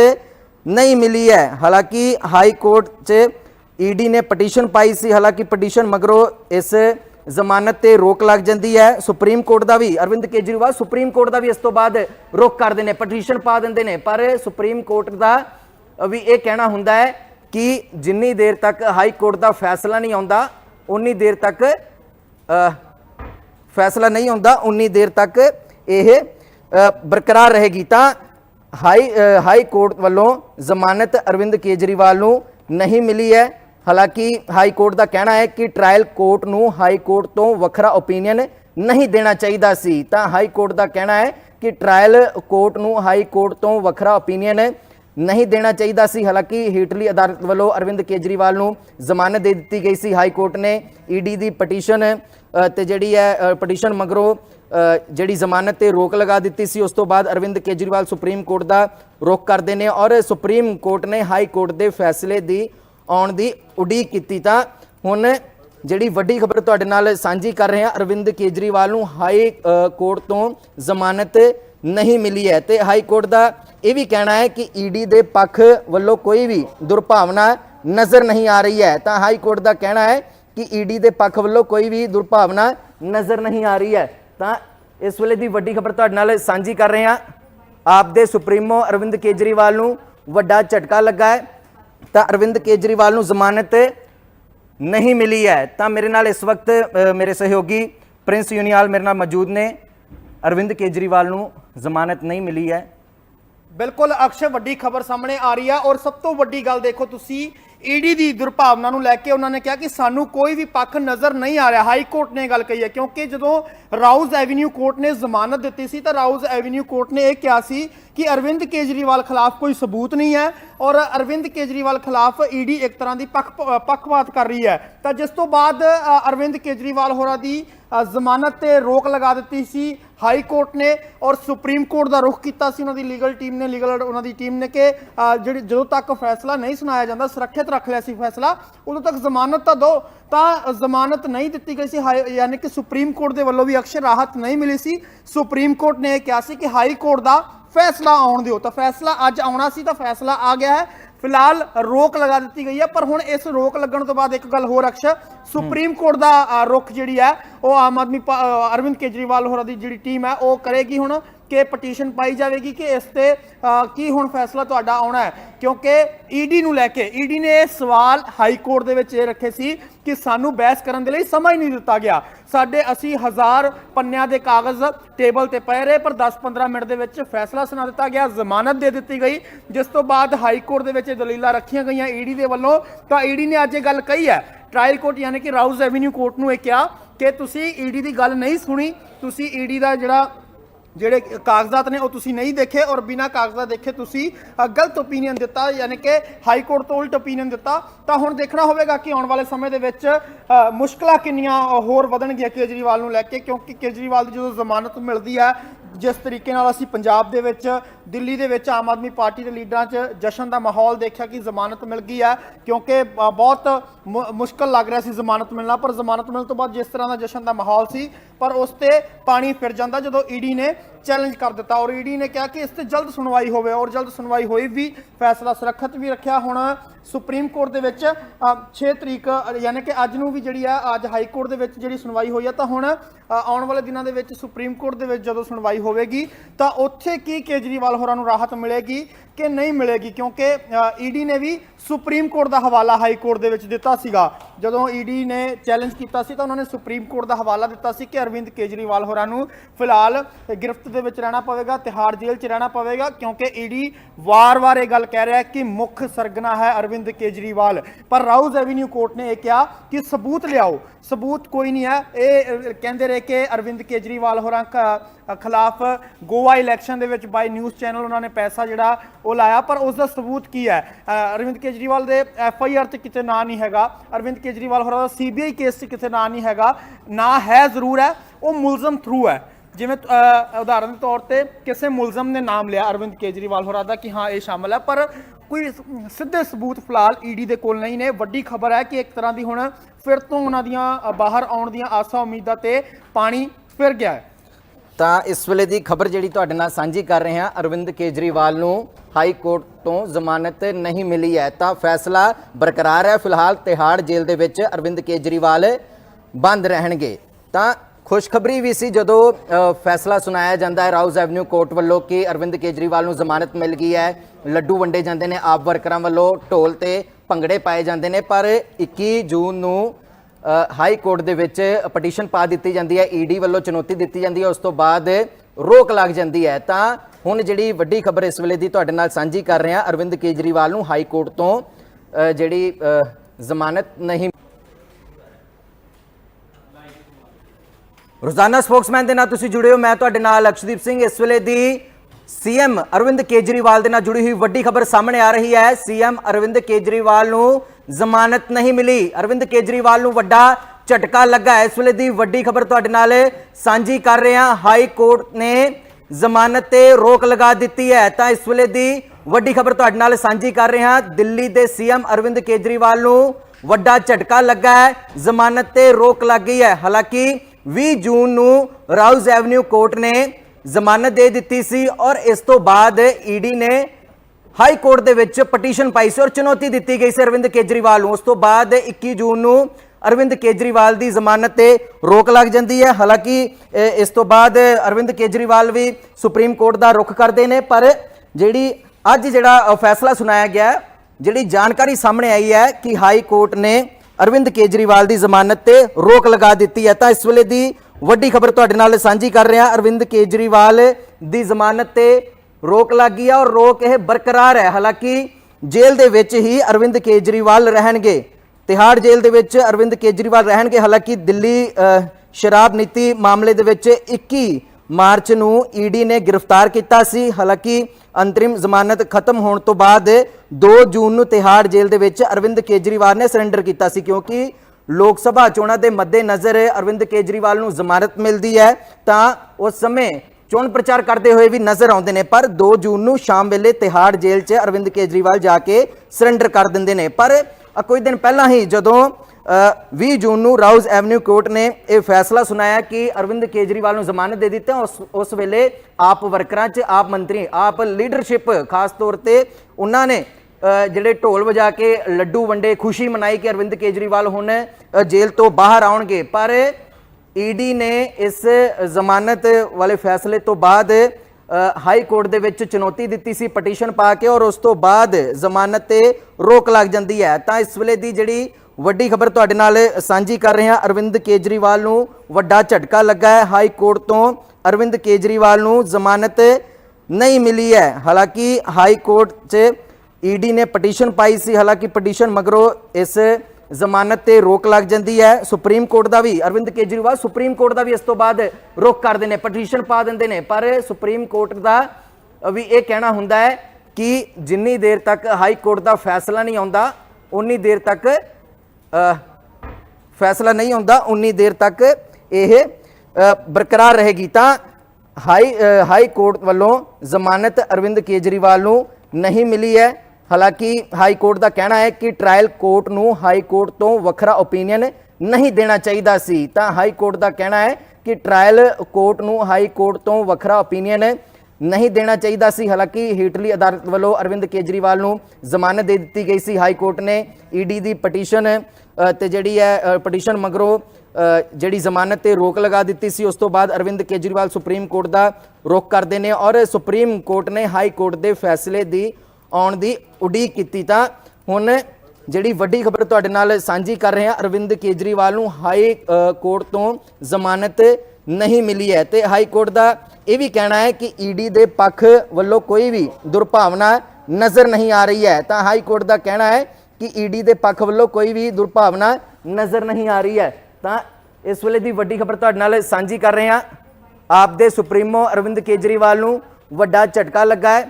ਨਹੀਂ ਮਿਲੀ ਹੈ। ਹਾਲਾਂਕਿ ਹਾਈ ਕੋਰਟ 'ਚ ਈਡੀ ਨੇ ਪਟੀਸ਼ਨ ਪਾਈ ਸੀ। ਹਾਲਾਂਕਿ ਪਟੀਸ਼ਨ ਮਗਰੋਂ ਇਸ ਜ਼ਮਾਨਤ ਤੇ ਰੋਕ ਲੱਗ ਜਾਂਦੀ ਹੈ। ਸੁਪਰੀਮ ਕੋਰਟ ਦਾ ਵੀ, ਅਰਵਿੰਦ ਕੇਜਰੀਵਾਲ ਸੁਪਰੀਮ ਕੋਰਟ ਦਾ ਵੀ ਇਸ ਤੋਂ ਬਾਅਦ ਰੋਕ ਕਰਦੇ ਨੇ, ਪਟੀਸ਼ਨ ਪਾ ਦਿੰਦੇ ਨੇ। ਪਰ ਸੁਪਰੀਮ ਕੋਰਟ ਦਾ ਵੀ ਇਹ ਕਹਿਣਾ ਹੁੰਦਾ ਹੈ ਕਿ ਜਿੰਨੀ ਦੇਰ ਤੱਕ ਹਾਈ ਕੋਰਟ ਦਾ ਫੈਸਲਾ ਨਹੀਂ ਆਉਂਦਾ ਉਨੀ ਦੇਰ ਤੱਕ ਫੈਸਲਾ ਨਹੀਂ ਹੁੰਦਾ ਉਨੀ ਦੇਰ ਤੱਕ ਇਹ ਬਰਕਰਾਰ ਰਹੇਗੀ। ਤਾਂ ਹਾਈ ਹਾਈ ਕੋਰਟ ਵੱਲੋਂ ਜ਼ਮਾਨਤ ਅਰਵਿੰਦ ਕੇਜਰੀਵਾਲ ਨੂੰ ਨਹੀਂ ਮਿਲੀ ਹੈ। ਹਾਲਾਂਕਿ ਹਾਈ ਕੋਰਟ ਦਾ ਕਹਿਣਾ ਹੈ ਕਿ ਟ੍ਰਾਇਲ ਕੋਰਟ ਨੂੰ ਹਾਈ ਕੋਰਟ ਤੋਂ ਵੱਖਰਾ ਓਪੀਨੀਅਨ ਨਹੀਂ ਦੇਣਾ ਚਾਹੀਦਾ ਸੀ। ਤਾਂ ਹਾਈ ਕੋਰਟ ਦਾ ਕਹਿਣਾ ਹੈ ਕਿ ਟ੍ਰਾਇਲ ਕੋਰਟ ਨੂੰ ਹਾਈ ਕੋਰਟ ਤੋਂ ਵੱਖਰਾ ਓਪੀਨੀਅਨ ਨਹੀਂ ਦੇਣਾ ਚਾਹੀਦਾ ਸੀ। ਹਾਲਾਂਕਿ ਹੇਠਲੀ ਅਦਾਲਤ ਵੱਲੋਂ ਅਰਵਿੰਦ ਕੇਜਰੀਵਾਲ ਨੂੰ ਜ਼ਮਾਨਤ ਦੇ ਦਿੱਤੀ ਗਈ ਸੀ। ਹਾਈ ਕੋਰਟ ਨੇ ਈਡੀ ਦੀ ਪਟੀਸ਼ਨ ਤੇ ਜਿਹੜੀ ਹੈ ਪਟੀਸ਼ਨ ਮਗਰੋਂ ਜਿਹੜੀ ਜ਼ਮਾਨਤ ਤੇ ਰੋਕ ਲਗਾ ਦਿੱਤੀ ਸੀ। ਉਸ ਤੋਂ ਬਾਅਦ ਅਰਵਿੰਦ ਕੇਜਰੀਵਾਲ ਸੁਪਰੀਮ ਕੋਰਟ ਦਾ ਰੋਕ ਕਰਦੇ ਨੇ ਔਰ ਸੁਪਰੀਮ ਕੋਰਟ ਨੇ ਹਾਈ ਕੋਰਟ ਦੇ ਫੈਸਲੇ ਦੀ ਆਉਣ ਦੀ ਉਡੀਕ ਕੀਤੀ। ਤਾਂ ਹੁਣ ਜਿਹੜੀ ਵੱਡੀ ਖਬਰ ਤੁਹਾਡੇ ਨਾਲ ਸਾਂਝੀ ਕਰ ਰਹੇ ਹਾਂ ਅਰਵਿੰਦ ਕੇਜਰੀਵਾਲ ਨੂੰ ਹਾਈ ਕੋਰਟ ਤੋਂ ਜ਼ਮਾਨਤ ਨਹੀਂ ਮਿਲੀ ਹੈ ਤੇ ਹਾਈ ਕੋਰਟ ਦਾ ਇਹ ਵੀ ਕਹਿਣਾ ਹੈ ਕਿ ਈਡੀ ਦੇ ਪੱਖ ਵੱਲੋਂ ਕੋਈ ਵੀ ਦੁਰਭਾਵਨਾ ਨਜ਼ਰ ਨਹੀਂ ਆ ਰਹੀ ਹੈ। ਤਾਂ ਹਾਈ ਕੋਰਟ ਦਾ ਕਹਿਣਾ ਹੈ ਕਿ ਈਡੀ ਦੇ ਪੱਖ ਵੱਲੋਂ ਕੋਈ ਵੀ ਦੁਰਭਾਵਨਾ ਨਜ਼ਰ ਨਹੀਂ ਆ ਰਹੀ ਹੈ। ਤਾਂ ਇਸ ਵੇਲੇ ਦੀ ਵੱਡੀ ਖਬਰ ਤੁਹਾਡੇ ਨਾਲ ਸਾਂਝੀ ਕਰ ਰਹੇ ਹਾਂ। ਆਪ ਦੇ ਸੁਪਰੀਮੋ ਅਰਵਿੰਦ ਕੇਜਰੀਵਾਲ ਨੂੰ ਵੱਡਾ ਝਟਕਾ ਲੱਗਾ ਹੈ। ਤਾਂ ਅਰਵਿੰਦ ਕੇਜਰੀਵਾਲ ਨੂੰ ਜ਼ਮਾਨਤ ਨਹੀਂ ਮਿਲੀ ਹੈ। ਤਾਂ ਮੇਰੇ ਨਾਲ ਇਸ ਵਕਤ ਮੇਰੇ ਸਹਿਯੋਗੀ ਪ੍ਰਿੰਸ ਯੂਨੀਆਲ ਮੇਰੇ ਨਾਲ ਮੌਜੂਦ ਨੇ। ਅਰਵਿੰਦ ਕੇਜਰੀਵਾਲ ਨੂੰ ਜ਼ਮਾਨਤ ਨਹੀਂ ਮਿਲੀ ਹੈ। ਬਿਲਕੁਲ ਅਕਸ਼ੇ, ਵੱਡੀ ਖਬਰ ਸਾਹਮਣੇ ਆ ਰਹੀ ਹੈ ਔਰ ਸਭ ਤੋਂ ਵੱਡੀ ਗੱਲ ਦੇਖੋ ਤੁਸੀਂ ਈਡੀ ਦੀ ਦੁਰਭਾਵਨਾ ਨੂੰ ਲੈ ਕੇ ਉਹਨਾਂ ਨੇ ਕਿਹਾ ਕਿ ਸਾਨੂੰ ਕੋਈ ਵੀ ਪੱਖ ਨਜ਼ਰ ਨਹੀਂ ਆ ਰਿਹਾ। ਹਾਈ ਕੋਰਟ ਨੇ ਗੱਲ ਕਹੀ ਹੈ, ਕਿਉਂਕਿ ਜਦੋਂ ਰਾਉਜ਼ ਐਵੀਨਿਊ ਕੋਰਟ ਨੇ ਜ਼ਮਾਨਤ ਦਿੱਤੀ ਸੀ ਤਾਂ ਰਾਉਜ਼ ਐਵੀਨਿਊ ਕੋਰਟ ਨੇ ਇਹ ਕਿਹਾ ਸੀ ਕਿ ਅਰਵਿੰਦ ਕੇਜਰੀਵਾਲ ਖਿਲਾਫ ਕੋਈ ਸਬੂਤ ਨਹੀਂ ਹੈ। ਔਰ ਅਰਵਿੰਦ ਕੇਜਰੀਵਾਲ ਖਿਲਾਫ ਈਡੀ ਇੱਕ ਤਰ੍ਹਾਂ ਦੀ ਪੱਖ ਪੱਖਪਾਤ ਕਰ ਰਹੀ ਹੈ। ਤਾਂ ਜਿਸ ਤੋਂ ਬਾਅਦ ਅਰਵਿੰਦ ਕੇਜਰੀਵਾਲ ਹੋਰਾਂ ਦੀ ਜ਼ਮਾਨਤ ਤੇ ਰੋਕ ਲਗਾ ਦਿੱਤੀ ਸੀ। ਹਾਈ ਕੋਰਟ ਨੇ ਔਰ ਸੁਪਰੀਮ ਕੋਰਟ ਦਾ ਰੁਖ ਕੀਤਾ ਸੀ ਉਹਨਾਂ ਦੀ ਲੀਗਲ ਟੀਮ ਨੇ, ਲੀਗਲ ਉਹਨਾਂ ਦੀ ਟੀਮ ਨੇ ਕਿ ਜਿਹੜੀ ਜਦੋਂ ਤੱਕ ਫੈਸਲਾ ਨਹੀਂ ਸੁਣਾਇਆ ਜਾਂਦਾ, ਸੁਰੱਖਿਅਤ ਰੱਖ ਲਿਆ ਸੀ ਫੈਸਲਾ, ਉਦੋਂ ਤੱਕ ਜ਼ਮਾਨਤ ਤਾਂ ਦਿਓ ਤਾਂ ਜ਼ਮਾਨਤ ਨਹੀਂ ਦਿੱਤੀ ਗਈ ਸੀ। ਹਾਈ- ਯਾਨੀ ਕਿ ਸੁਪਰੀਮ ਕੋਰਟ ਦੇ ਵੱਲੋਂ ਵੀ ਅਕਸ਼ਰ ਰਾਹਤ ਨਹੀਂ ਮਿਲੀ ਸੀ। ਸੁਪਰੀਮ ਕੋਰਟ ਨੇ ਇਹ ਕਿਹਾ ਸੀ ਕਿ ਹਾਈ ਕੋਰਟ ਦਾ ਫੈਸਲਾ ਆਉਣ ਦਿਓ। ਤਾਂ ਫੈਸਲਾ ਅੱਜ ਆਉਣਾ ਸੀ ਤਾਂ ਫੈਸਲਾ ਆ ਗਿਆ ਹੈ। ਫਿਲਹਾਲ ਰੋਕ ਲਗਾ ਦਿੱਤੀ ਗਈ ਹੈ ਪਰ ਹੁਣ ਇਸ ਰੋਕ ਲੱਗਣ ਤੋਂ ਬਾਅਦ ਇੱਕ ਗੱਲ ਹੋਰ ਅਕਸ਼ ਸੁਪਰੀਮ ਕੋਰਟ ਦਾ ਰੁਖ ਜਿਹੜੀ ਹੈ ਉਹ ਆਮ ਆਦਮੀ ਅਰਵਿੰਦ ਕੇਜਰੀਵਾਲ ਹੋਰਾਂ ਦੀ ਜਿਹੜੀ ਟੀਮ ਹੈ ਉਹ ਕਰੇਗੀ ਹੁਣ ਕਿ ਪਟੀਸ਼ਨ ਪਾਈ ਜਾਵੇਗੀ ਕਿ ਇਸ ਤੇ ਕੀ ਹੁਣ ਫੈਸਲਾ ਤੁਹਾਡਾ ਆਉਣਾ ਹੈ? ਕਿਉਂਕਿ ਈਡੀ ਨੂੰ ਲੈ ਕੇ ਈਡੀ ਨੇ ਇਹ ਸਵਾਲ ਹਾਈ ਕੋਰਟ ਦੇ ਵਿੱਚ ਇਹ ਰੱਖੇ ਸੀ ਕਿ ਸਾਨੂੰ ਬਹਿਸ ਕਰਨ ਦੇ ਲਈ ਸਮਾਂ ਹੀ ਨਹੀਂ ਦਿੱਤਾ ਗਿਆ। ਸਾਡੇ ਅਸੀਂ ਹਜ਼ਾਰ ਪੰਨਿਆਂ ਦੇ ਕਾਗਜ਼ ਟੇਬਲ ਤੇ ਪਏ ਰਹੇ, ਪਰ 10-15 ਮਿੰਟ ਦੇ ਵਿੱਚ ਫੈਸਲਾ ਸੁਣਾ ਦਿੱਤਾ ਗਿਆ, ਜ਼ਮਾਨਤ ਦੇ ਦਿੱਤੀ ਗਈ। ਜਿਸ ਤੋਂ ਬਾਅਦ ਹਾਈ ਕੋਰਟ ਦੇ ਵਿੱਚ ਇਹ ਦਲੀਲਾਂ ਰੱਖੀਆਂ ਗਈਆਂ ਈਡੀ ਦੇ ਵੱਲੋਂ। ਤਾਂ ਈਡੀ ਨੇ ਅੱਜ ਇਹ ਗੱਲ ਕਹੀ ਹੈ ਟ੍ਰਾਇਲ ਕੋਰਟ ਯਾਨੀ ਕਿ ਰਾਉਜ਼ ਐਵੀਨਿਊ ਕੋਰਟ ਨੂੰ ਇਹ ਕਿਹਾ ਕਿ ਤੁਸੀਂ ਈਡੀ ਦੀ ਗੱਲ ਨਹੀਂ ਸੁਣੀ, ਤੁਸੀਂ ਈਡੀ ਦਾ ਜਿਹੜਾ ਜਿਹੜੇ ਕਾਗਜ਼ਾਤ ਨੇ ਉਹ ਤੁਸੀਂ ਨਹੀਂ ਦੇਖੇ ਔਰ ਬਿਨਾਂ ਕਾਗਜ਼ਾਤ ਦੇਖੇ ਤੁਸੀਂ ਗਲਤ ਓਪੀਨੀਅਨ ਦਿੱਤਾ ਯਾਨੀ ਕਿ ਹਾਈ ਕੋਰਟ ਤੋਂ ਉਲਟ ਓਪੀਨੀਅਨ ਦਿੱਤਾ। ਤਾਂ ਹੁਣ ਦੇਖਣਾ ਹੋਵੇਗਾ ਕਿ ਆਉਣ ਵਾਲੇ ਸਮੇਂ ਦੇ ਵਿੱਚ ਅ, ਮੁਸ਼ਕਲਾਂ ਕਿੰਨੀਆਂ ਹੋਰ ਵਧਣਗੀਆਂ ਕੇਜਰੀਵਾਲ ਨੂੰ ਲੈ ਕੇ ਕਿਉਂਕਿ ਕੇਜਰੀਵਾਲ ਦੀ ਜਦੋਂ ਜ਼ਮਾਨਤ ਮਿਲਦੀ ਹੈ ਜਿਸ ਤਰੀਕੇ ਨਾਲ ਅਸੀਂ ਪੰਜਾਬ ਦੇ ਵਿੱਚ, ਦਿੱਲੀ ਦੇ ਵਿੱਚ ਆਮ ਆਦਮੀ ਪਾਰਟੀ ਦੇ ਲੀਡਰਾਂ 'ਚ ਜਸ਼ਨ ਦਾ ਮਾਹੌਲ ਦੇਖਿਆ ਕਿ ਜ਼ਮਾਨਤ ਮਿਲ ਗਈ ਹੈ, ਕਿਉਂਕਿ ਬਹੁਤ ਮੁ- ਮੁਸ਼ਕਲ ਲੱਗ ਰਿਹਾ ਸੀ ਜ਼ਮਾਨਤ ਮਿਲਣਾ, ਪਰ ਜ਼ਮਾਨਤ ਮਿਲਣ ਤੋਂ ਬਾਅਦ ਜਿਸ ਤਰ੍ਹਾਂ ਦਾ ਜਸ਼ਨ ਦਾ ਮਾਹੌਲ ਸੀ, ਪਰ ਉਸ ਤੇ ਪਾਣੀ ਫਿਰ ਜਾਂਦਾ ਜਦੋਂ ਈਡੀ ਨੇ ਚੈਲੰਜ ਕਰ ਦਿੱਤਾ ਔਰ ਈਡੀ ਨੇ ਕਿਹਾ ਕਿ ਇਸ ਤੇ ਜਲਦ ਸੁਣਵਾਈ ਹੋਵੇ ਔਰ ਜਲਦ ਸੁਣਵਾਈ ਹੋਈ ਵੀ ਫੈਸਲਾ ਸੁਰੱਖਿਅਤ ਵੀ ਰੱਖਿਆ ਹੁਣ ਸੁਪਰੀਮ ਕੋਰਟ ਦੇ ਵਿੱਚ ਅ, 6 ਤਰੀਕ ਯਾਨੀ ਕਿ ਅੱਜ ਨੂੰ ਵੀ ਜਿਹੜੀ ਆ ਅੱਜ ਹਾਈ ਕੋਰਟ ਦੇ ਵਿੱਚ ਜਿਹੜੀ ਸੁਣਵਾਈ ਹੋਈ ਆ ਤਾਂ ਹੁਣ ਆਉਣ ਵਾਲੇ ਦਿਨਾਂ ਦੇ ਵਿੱਚ ਸੁਪਰੀਮ ਕੋਰਟ ਦੇ ਵਿੱਚ ਜਦੋਂ ਸੁਣਵਾਈ ਹੋਵੇਗੀ ਤਾਂ ਉੱਥੇ ਕੀ ਕੇਜਰੀਵਾਲ ਹੋਰਾਂ ਨੂੰ ਰਾਹਤ ਮਿਲੇਗੀ ਕਿ ਨਹੀਂ ਮਿਲੇਗੀ? ਕਿਉਂਕਿ ਈਡੀ ਨੇ ਵੀ ਸੁਪਰੀਮ ਕੋਰਟ ਦਾ ਹਵਾਲਾ ਹਾਈ ਕੋਰਟ ਦੇ ਵਿੱਚ ਦਿੱਤਾ ਸੀਗਾ। ਜਦੋਂ ਈਡੀ ਨੇ ਚੈਲੰਜ ਕੀਤਾ ਸੀ ਤਾਂ ਉਹਨਾਂ ਨੇ ਸੁਪਰੀਮ ਕੋਰਟ ਦਾ ਹਵਾਲਾ ਦਿੱਤਾ ਸੀ ਕਿ ਅਰਵਿੰਦ ਕੇਜਰੀਵਾਲ ਹੋਰਾਂ ਨੂੰ ਫਿਲਹਾਲ ਗਿਰਫਤ ਦੇ ਵਿੱਚ ਰਹਿਣਾ ਪਵੇਗਾ, ਤਿਹਾੜ ਜੇਲ੍ਹ 'ਚ ਰਹਿਣਾ ਪਵੇਗਾ, ਕਿਉਂਕਿ ਈਡੀ ਵਾਰ-ਵਾਰ ਇਹ ਗੱਲ ਕਹਿ ਰਿਹਾ ਹੈ ਕਿ ਮੁੱਖ ਸਰਗਨਾ ਹੈ ਅਰਵਿੰਦ ਕੇਜਰੀਵਾਲ। ਪਰ ਰਾਉਜ਼ ਐਵੀਨਿਊ ਕੋਰਟ ਨੇ ਇਹ ਕਿਹਾ ਕਿ ਸਬੂਤ ਲਿਆਓ। ਸਬੂਤ ਕੋਈ ਨਹੀਂ ਹੈ। ਇਹ ਕਹਿੰਦੇ ਰਹੇ ਕਿ ਅਰਵਿੰਦ ਕੇਜਰੀਵਾਲ ਹੋਰਾਂ ਖ- ਖਿਲਾਫ ਗੋਆ ਇਲੈਕਸ਼ਨ ਦੇ ਵਿੱਚ ਬਾਈ ਨਿਊਜ਼ ਚੈਨਲ ਉਹਨਾਂ ਨੇ ਪੈਸਾ ਜਿਹੜਾ ਉਹ ਲਾਇਆ, ਪਰ ਉਸ ਦਾ ਸਬੂਤ ਕੀ ਹੈ? ਅਰਵਿੰਦ ਕੇਜਰੀਵਾਲ ਦੇ ਐਫ ਆਈ ਆਰ 'ਚ ਕਿਤੇ ਨਾਂ ਨਹੀਂ ਹੈਗਾ। ਅਰਵਿੰਦ ਕੇਜਰੀਵਾਲ ਹੋਰਾਂ ਦਾ ਸੀ ਬੀ ਆਈ ਕੇਸ 'ਚ ਕਿਤੇ ਨਾਂ ਨਹੀਂ ਹੈਗਾ। ਨਾਂ ਹੈ ਜ਼ਰੂਰ ਹੈ। ਉਹ ਮੁਲਜ਼ਮ ਥਰੂ ਹੈ। ਜਿਵੇਂ ਅ, ਉਦਾਹਰਨ ਦੇ ਤੌਰ ਤੇ ਕਿਸੇ ਮੁਲਜ਼ਮ ਨੇ ਨਾਮ ਲਿਆ ਅਰਵਿੰਦ ਕੇਜਰੀਵਾਲ ਹੋਰਾਂ ਦਾ ਕਿ ਹਾਂ ਇਹ ਸ਼ਾਮਲ ਹੈ ਪਰ ਕੋਈ ਸਿੱਧੇ ਸਬੂਤ ਫਿਲਹਾਲ ਈਡੀ ਦੇ ਕੋਲ ਨਹੀਂ ਨੇ। ਵੱਡੀ ਖਬਰ ਹੈ ਕਿ ਇੱਕ ਤਰ੍ਹਾਂ ਦੀ ਹੁਣ ਫਿਰ ਤੋਂ ਉਹਨਾਂ ਦੀਆਂ ਬਾਹਰ ਆਉਣ ਦੀਆਂ ਆਸਾਂ ਉਮੀਦਾਂ ਤੇ ਪਾਣੀ ਫਿਰ ਗਿਆ ਹੈ। ਤਾਂ ਇਸ ਵੇਲੇ ਦੀ ਖਬਰ ਜਿਹੜੀ ਤੁਹਾਡੇ ਨਾਲ ਸਾਂਝੀ ਕਰ ਰਹੇ ਹਾਂ ਅਰਵਿੰਦ ਕੇਜਰੀਵਾਲ ਨੂੰ ਹਾਈ ਕੋਰਟ ਤੋਂ ਜ਼ਮਾਨਤ ਨਹੀਂ ਮਿਲੀ ਹੈ। ਤਾਂ ਫੈਸਲਾ ਬਰਕਰਾਰ ਹੈ। ਫਿਲਹਾਲ ਤਿਹਾੜ ਜੇਲ੍ਹ ਦੇ ਵਿੱਚ ਅਰਵਿੰਦ ਕੇਜਰੀਵਾਲ ਬੰਦ ਰਹਿਣਗੇ। ਤਾਂ ਖੁਸ਼ਖਬਰੀ ਵੀ ਸੀ ਜਦੋਂ ਫੈਸਲਾ ਸੁਣਾਇਆ ਜਾਂਦਾ ਹੈ ਰਾਉਜ਼ ਐਵਨਿਊ ਕੋਰਟ ਵੱਲੋਂ ਕਿ ਅਰਵਿੰਦ ਕੇਜਰੀਵਾਲ ਨੂੰ ਜ਼ਮਾਨਤ ਮਿਲ ਗਈ ਹੈ। ਲੱਡੂ ਵੰਡੇ ਜਾਂਦੇ ਨੇ ਆਪ ਵਰਕਰਾਂ ਵੱਲੋਂ, ਢੋਲ ਤੇ ਭੰਗੜੇ ਪਾਏ ਜਾਂਦੇ ਨੇ, ਪਰ 21 ਜੂਨ ਨੂੰ ਹਾਈ ਕੋਰਟ ਦੇ ਵਿੱਚ ਪਟੀਸ਼ਨ ਪਾ ਦਿੱਤੀ ਜਾਂਦੀ ਹੈ ਈਡੀ ਵੱਲੋਂ ਚੁਣੌਤੀ ਦਿੱਤੀ ਜਾਂਦੀ ਹੈ, ਉਸ ਤੋਂ ਬਾਅਦ ਰੋਕ ਲੱਗ ਜਾਂਦੀ ਹੈ। ਤਾਂ ਹੁਣ ਜਿਹੜੀ ਵੱਡੀ ਖਬਰ ਇਸ ਵੇਲੇ ਦੀ ਤੁਹਾਡੇ ਨਾਲ ਸਾਂਝੀ ਕਰ ਰਹੇ ਹਾਂ ਅਰਵਿੰਦ ਕੇਜਰੀਵਾਲ ਨੂੰ ਹਾਈ ਕੋਰਟ ਤੋਂ ਜਿਹੜੀ ਜ਼ਮਾਨਤ ਨਹੀਂ ਰੋਜ਼ਾਨਾ ਸਪੋਕਸਮੈਨ ਦੇ ਨਾਲ ਤੁਸੀਂ ਜੁੜੇ ਹੋ। ਮੈਂ ਤੁਹਾਡੇ ਨਾਲ ਅਕਸ਼ਦੀਪ ਸਿੰਘ। ਇਸ ਵੇਲੇ ਦੀ ਸੀਐਮ ਅਰਵਿੰਦ ਕੇਜਰੀਵਾਲ ਦੇ ਨਾਲ ਜੁੜੀ ਹੋਈ ਵੱਡੀ ਖਬਰ ਸਾਹਮਣੇ ਆ ਰਹੀ ਹੈ। ਸੀਐਮ ਅਰਵਿੰਦ ਕੇਜਰੀਵਾਲ ਨੂੰ ਜ਼ਮਾਨਤ ਨਹੀਂ ਮਿਲੀ। ਅਰਵਿੰਦ ਕੇਜਰੀਵਾਲ ਨੂੰ ਵੱਡਾ ਝਟਕਾ ਲੱਗਾ ਇਸ ਵੇਲੇ ਦੀ ਵੱਡੀ ਖਬਰ ਤੁਹਾਡੇ ਨਾਲ ਸਾਂਝੀ ਕਰ ਰਹੇ ਹਾਂ। ਹਾਈ ਕੋਰਟ ਨੇ ਜ਼ਮਾਨਤ ਤੇ ਰੋਕ ਲਗਾ ਦਿੱਤੀ ਹੈ। ਤਾਂ ਇਸ ਵੇਲੇ ਦੀ ਵੱਡੀ ਖਬਰ ਤੁਹਾਡੇ ਨਾਲ ਸਾਂਝੀ ਕਰ ਰਹੇ ਹਾਂ। ਦਿੱਲੀ ਦੇ ਸੀਐਮ ਅਰਵਿੰਦ ਕੇਜਰੀਵਾਲ ਨੂੰ ਵੱਡਾ ਝਟਕਾ ਲੱਗਾ ਹੈ। ਜ਼ਮਾਨਤ ਤੇ ਰੋਕ ਲੱਗ ਗਈ ਹੈ। ਹਾਲਾਂਕਿ 20 ਜੂਨ ਨੂੰ ਰਾਉਜ਼ ਐਵਨਿਊ ਕੋਰਟ ਨੇ ਜ਼ਮਾਨਤ ਦੇ ਦਿੱਤੀ ਸੀ ਔਰ ਇਸ ਤੋਂ ਬਾਅਦ ਈਡੀ ਨੇ ਹਾਈ ਕੋਰਟ ਦੇ ਵਿੱਚ ਪਟੀਸ਼ਨ ਪਾਈ ਸੀ ਔਰ ਚੁਣੌਤੀ ਦਿੱਤੀ ਗਈ ਸੀ ਅਰਵਿੰਦ ਕੇਜਰੀਵਾਲ ਨੂੰ। ਉਸ ਤੋਂ ਬਾਅਦ 21 ਜੂਨ ਨੂੰ ਅਰਵਿੰਦ ਕੇਜਰੀਵਾਲ ਦੀ ਜ਼ਮਾਨਤ ਤੇ ਰੋਕ ਲੱਗ ਜਾਂਦੀ ਹੈ। ਹਾਲਾਂਕਿ ਇਸ ਤੋਂ ਬਾਅਦ ਅਰਵਿੰਦ ਕੇਜਰੀਵਾਲ ਵੀ ਸੁਪਰੀਮ ਕੋਰਟ ਦਾ ਰੁਖ ਕਰਦੇ ਨੇ, ਪਰ ਜਿਹੜੀ ਅੱਜ ਜਿਹੜਾ ਫੈਸਲਾ ਸੁਣਾਇਆ ਗਿਆ, ਜਿਹੜੀ ਜਾਣਕਾਰੀ ਸਾਹਮਣੇ ਆਈ ਹੈ ਕਿ ਹਾਈ ਕੋਰਟ ਨੇ ਅਰਵਿੰਦ ਕੇਜਰੀਵਾਲ ਦੀ ਜ਼ਮਾਨਤ ਤੇ ਰੋਕ ਲਗਾ ਦਿੱਤੀ ਹੈ। ਤਾਂ ਇਸ ਵੇਲੇ ਦੀ ਵੱਡੀ ਖਬਰ ਤੁਹਾਡੇ ਨਾਲ ਸਾਂਝੀ ਕਰ ਰਿਹਾ ਅਰਵਿੰਦ ਕੇਜਰੀਵਾਲ ਦੀ ਜ਼ਮਾਨਤ ਤੇ ਰੋਕ ਲੱਗ ਗਈ ਹੈ ਔਰ ਰੋਕ ਇਹ ਬਰਕਰਾਰ ਹੈ। ਹਾਲਾਂਕਿ ਜੇਲ੍ਹ ਦੇ ਵਿੱਚ ਹੀ ਅਰਵਿੰਦ ਕੇਜਰੀਵਾਲ ਰਹਿਣਗੇ। ਤਿਹਾੜ ਜੇਲ੍ਹ ਦੇ ਵਿੱਚ ਅਰਵਿੰਦ ਕੇਜਰੀਵਾਲ ਰਹਿਣਗੇ। ਹਾਲਾਂਕਿ ਦਿੱਲੀ ਸ਼ਰਾਬ ਨੀਤੀ ਮਾਮਲੇ ਦੇ ਵਿੱਚ 21 ਮਾਰਚ ਨੂੰ ਈਡੀ ਨੇ ਗ੍ਰਿਫਤਾਰ ਕੀਤਾ ਸੀ। ਹਾਲਾਂਕਿ ਅੰਤਰਿਮ ਜ਼ਮਾਨਤ ਖਤਮ ਹੋਣ ਤੋਂ ਬਾਅਦ 2 ਜੂਨ ਨੂੰ ਤਿਹਾੜ ਜੇਲ੍ਹ ਦੇ ਵਿੱਚ ਅਰਵਿੰਦ ਕੇਜਰੀਵਾਲ ਨੇ ਸਰੈਂਡਰ ਕੀਤਾ ਸੀ ਕਿਉਂਕਿ ਲੋਕ ਸਭਾ ਚੋਣਾਂ ਦੇ ਮੱਦੇਨਜ਼ਰ ਅਰਵਿੰਦ ਕੇਜਰੀਵਾਲ ਨੂੰ ਜ਼ਮਾਨਤ ਮਿਲਦੀ ਹੈ ਤਾਂ ਉਸ ਸਮੇਂ ਚੋਣ ਪ੍ਰਚਾਰ ਕਰਦੇ ਹੋਏ ਵੀ ਨਜ਼ਰ ਆਉਂਦੇ ਨੇ ਪਰ 2 ਜੂਨ ਨੂੰ ਸ਼ਾਮ ਵੇਲੇ ਤਿਹਾੜ ਜੇਲ੍ਹ 'ਚ ਅਰਵਿੰਦ ਕੇਜਰੀਵਾਲ ਜਾ ਕੇ ਸਰੈਂਡਰ ਕਰ ਦਿੰਦੇ ਨੇ। ਪਰ ਕੁਝ ਦਿਨ ਪਹਿਲਾਂ ਹੀ ਜਦੋਂ ਅ, 20 ਜੂਨ ਨੂੰ ਰਾਉਜ਼ ਐਵਨਿਊ ਕੋਰਟ ਨੇ ਇਹ ਫੈਸਲਾ ਸੁਣਾਇਆ ਕਿ ਅਰਵਿੰਦ ਕੇਜਰੀਵਾਲ ਨੂੰ ਜ਼ਮਾਨਤ ਦੇ ਦਿੱਤੀ ਉਸ ਉਸ ਵੇਲੇ ਆਪ ਵਰਕਰਾਂ 'ਚ ਆਪ ਮੰਤਰੀ ਆਪ ਲੀਡਰਸ਼ਿਪ ਖਾਸ ਤੌਰ ਤੇ ਉਹਨਾਂ ਨੇ ਜਿਹੜੇ ਢੋਲ ਵਜਾ ਕੇ ਲੱਡੂ ਵੰਡੇ, ਖੁਸ਼ੀ ਮਨਾਈ ਕਿ ਅਰਵਿੰਦ ਕੇਜਰੀਵਾਲ ਹੁਣ ਜੇਲ੍ਹ ਤੋਂ ਬਾਹਰ ਆਉਣਗੇ। ਪਰ ਈਡੀ ਨੇ ਇਸ ਜ਼ਮਾਨਤ ਵਾਲੇ ਫੈਸਲੇ ਤੋਂ ਬਾਅਦ ਹਾਈ ਕੋਰਟ ਦੇ ਵਿੱਚ ਚੁਣੌਤੀ ਦਿੱਤੀ ਸੀ, ਪਟੀਸ਼ਨ ਪਾ ਕੇ ਔਰ ਉਸ ਤੋਂ ਬਾਅਦ ਜ਼ਮਾਨਤ ਤੇ ਰੋਕ ਲੱਗ ਜਾਂਦੀ ਹੈ। ਤਾਂ ਇਸ ਵੇਲੇ ਦੀ ਜਿਹੜੀ ਵੱਡੀ ਖਬਰ ਤੁਹਾਡੇ ਨਾਲ ਸਾਂਝੀ ਕਰ ਰਹੇ ਹਾਂ, ਅਰਵਿੰਦ ਕੇਜਰੀਵਾਲ ਨੂੰ ਵੱਡਾ ਝਟਕਾ ਲੱਗਾ ਹੈ। ਹਾਈ ਕੋਰਟ ਤੋਂ ਅਰਵਿੰਦ ਕੇਜਰੀਵਾਲ ਨੂੰ ਜ਼ਮਾਨਤ ਨਹੀਂ ਮਿਲੀ ਹੈ। ਹਾਲਾਂਕਿ ਹਾਈ ਕੋਰਟ 'ਚ ਈਡੀ ਨੇ ਪਟੀਸ਼ਨ ਪਾਈ ਸੀ, ਹਾਲਾਂਕਿ ਪਟੀਸ਼ਨ ਮਗਰੋਂ ਇਸ ਜ਼ਮਾਨਤ ਤੇ ਰੋਕ ਲੱਗ ਜਾਂਦੀ ਹੈ। ਸੁਪਰੀਮ ਕੋਰਟ ਦਾ ਵੀ, ਅਰਵਿੰਦ ਕੇਜਰੀਵਾਲ ਸੁਪਰੀਮ ਕੋਰਟ ਦਾ ਵੀ ਇਸ ਤੋਂ ਬਾਅਦ ਰੋਕ ਕਰਦੇ ਨੇ ਪਟੀਸ਼ਨ ਪਾ ਦਿੰਦੇ ਨੇ। ਪਰ ਸੁਪਰੀਮ ਕੋਰਟ ਦਾ ਵੀ ਇਹ ਕਹਿਣਾ ਹੁੰਦਾ ਹੈ ਕਿ ਜਿੰਨੀ ਦੇਰ ਤੱਕ ਹਾਈ ਕੋਰਟ ਦਾ ਫੈਸਲਾ ਨਹੀਂ ਆਉਂਦਾ, ਉਨੀ ਦੇਰ ਤੱਕ ਫੈਸਲਾ ਨਹੀਂ ਆਉਂਦਾ, ਉਨੀ ਦੇਰ ਤੱਕ ਇਹ ਬਰਕਰਾਰ ਰਹੇਗੀ। ਤਾਂ ਹਾਈ ਹਾਈ ਕੋਰਟ ਵੱਲੋਂ ਜ਼ਮਾਨਤ ਅਰਵਿੰਦ ਕੇਜਰੀਵਾਲ ਨੂੰ ਨਹੀਂ ਮਿਲੀ ਹੈ। ਹਾਲਾਂਕਿ ਹਾਈ ਕੋਰਟ ਦਾ ਕਹਿਣਾ ਹੈ ਕਿ ਟ੍ਰਾਇਲ ਕੋਰਟ ਨੂੰ ਹਾਈ ਕੋਰਟ ਤੋਂ ਵੱਖਰਾ ਓਪੀਨੀਅਨ ਨਹੀਂ ਦੇਣਾ ਚਾਹੀਦਾ ਸੀ। ਤਾਂ ਹਾਈ ਕੋਰਟ ਦਾ ਕਹਿਣਾ ਹੈ ਕਿ ਟ੍ਰਾਇਲ ਕੋਰਟ ਨੂੰ ਹਾਈ ਕੋਰਟ ਤੋਂ ਵੱਖਰਾ ਓਪੀਨੀਅਨ ਨਹੀਂ ਦੇਣਾ ਚਾਹੀਦਾ ਸੀ। ਹਾਲਾਂਕਿ ਹੇਠਲੀ ਅਦਾਲਤ ਵੱਲੋਂ ਅਰਵਿੰਦ ਕੇਜਰੀਵਾਲ ਨੂੰ ਜ਼ਮਾਨਤ ਦੇ ਦਿੱਤੀ ਗਈ ਸੀ। ਹਾਈ ਕੋਰਟ ਨੇ ਈਡੀ ਦੀ ਪਟੀਸ਼ਨ ਤੇ ਜਿਹੜੀ ਹੈ ਪਟੀਸ਼ਨ ਮਗਰੋਂ ਜਿਹੜੀ ਜ਼ਮਾਨਤ ਤੇ ਰੋਕ ਲਗਾ ਦਿੱਤੀ ਸੀ। ਉਸ ਤੋਂ ਬਾਅਦ ਅਰਵਿੰਦ ਕੇਜਰੀਵਾਲ ਸੁਪਰੀਮ ਕੋਰਟ ਦਾ ਰੋਕ ਕਰਦੇ ਨੇ ਔਰ ਸੁਪਰੀਮ ਕੋਰਟ ਨੇ ਹਾਈ ਕੋਰਟ ਦੇ ਫੈਸਲੇ ਦੀ ਆਉਣ ਦੀ ਉਡੀਕ ਕੀਤੀ ਤਾਂ ਹੁਣ ਜਿਹੜੀ ਵੱਡੀ ਖਬਰ ਤੁਹਾਡੇ ਨਾਲ ਸਾਂਝੀ ਕਰ ਰਹੇ ਹਾਂ, ਅਰਵਿੰਦ ਕੇਜਰੀਵਾਲ ਨੂੰ ਹਾਈ ਕੋਰਟ ਤੋਂ ਜ਼ਮਾਨਤ ਨਹੀਂ ਮਿਲੀ ਹੈ ਤੇ ਹਾਈ ਕੋਰਟ ਦਾ ਇਹ ਵੀ ਕਹਿਣਾ ਹੈ ਕਿ ਈਡੀ ਦੇ ਪੱਖ ਵੱਲੋਂ ਕੋਈ ਵੀ ਦੁਰਭਾਵਨਾ ਨਜ਼ਰ ਨਹੀਂ ਆ ਰਹੀ ਹੈ। ਤਾਂ ਹਾਈ ਕੋਰਟ ਦਾ ਕਹਿਣਾ ਹੈ ਕਿ ਈਡੀ ਦੇ ਪੱਖ ਵੱਲੋਂ ਕੋਈ ਵੀ ਦੁਰਭਾਵਨਾ ਨਜ਼ਰ ਨਹੀਂ ਆ ਰਹੀ ਹੈ। ਤਾਂ ਇਸ ਵੇਲੇ ਦੀ ਵੱਡੀ ਖਬਰ ਤੁਹਾਡੇ ਨਾਲ ਸਾਂਝੀ ਕਰ ਰਹੇ ਹਾਂ। ਆਪ ਦੇ ਸੁਪਰੀਮੋ ਅਰਵਿੰਦ ਕੇਜਰੀਵਾਲ ਨੂੰ ਵੱਡਾ ਝਟਕਾ ਲੱਗਾ ਹੈ।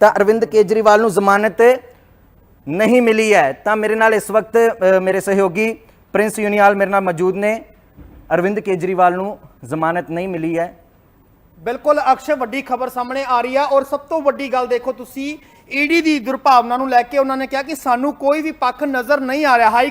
ਤਾਂ ਅਰਵਿੰਦ ਕੇਜਰੀਵਾਲ ਨੂੰ ਜ਼ਮਾਨਤ ਨਹੀਂ ਮਿਲੀ ਹੈ। ਤਾਂ ਮੇਰੇ ਨਾਲ ਇਸ ਵਕਤ ਮੇਰੇ ਸਹਿਯੋਗੀ ਪ੍ਰਿੰਸ ਯੂਨੀਆਲ ਮੇਰੇ ਨਾਲ ਮੌਜੂਦ ਨੇ। ਅਰਵਿੰਦ ਕੇਜਰੀਵਾਲ ਨੂੰ ਜ਼ਮਾਨਤ ਨਹੀਂ ਮਿਲੀ ਹੈ। ਬਿਲਕੁਲ, ਅਕਸ਼ੇ, ਵੱਡੀ ਖਬਰ ਸਾਹਮਣੇ ਆ ਰਹੀ ਆ ਔਰ ਸਭ ਤੋਂ ਵੱਡੀ ਗੱਲ ਦੇਖੋ ਤੁਸੀਂ, ਈਡੀ ਦੀ ਦੁਰਭਾਵਨਾ ਨੂੰ ਲੈ ਕੇ ਉਹਨਾਂ ਨੇ ਕਿਹਾ ਕਿ ਸਾਨੂੰ ਕੋਈ ਵੀ ਪੱਖ ਨਜ਼ਰ ਨਹੀਂ ਆ ਰਿਹਾ। ਹਾਈ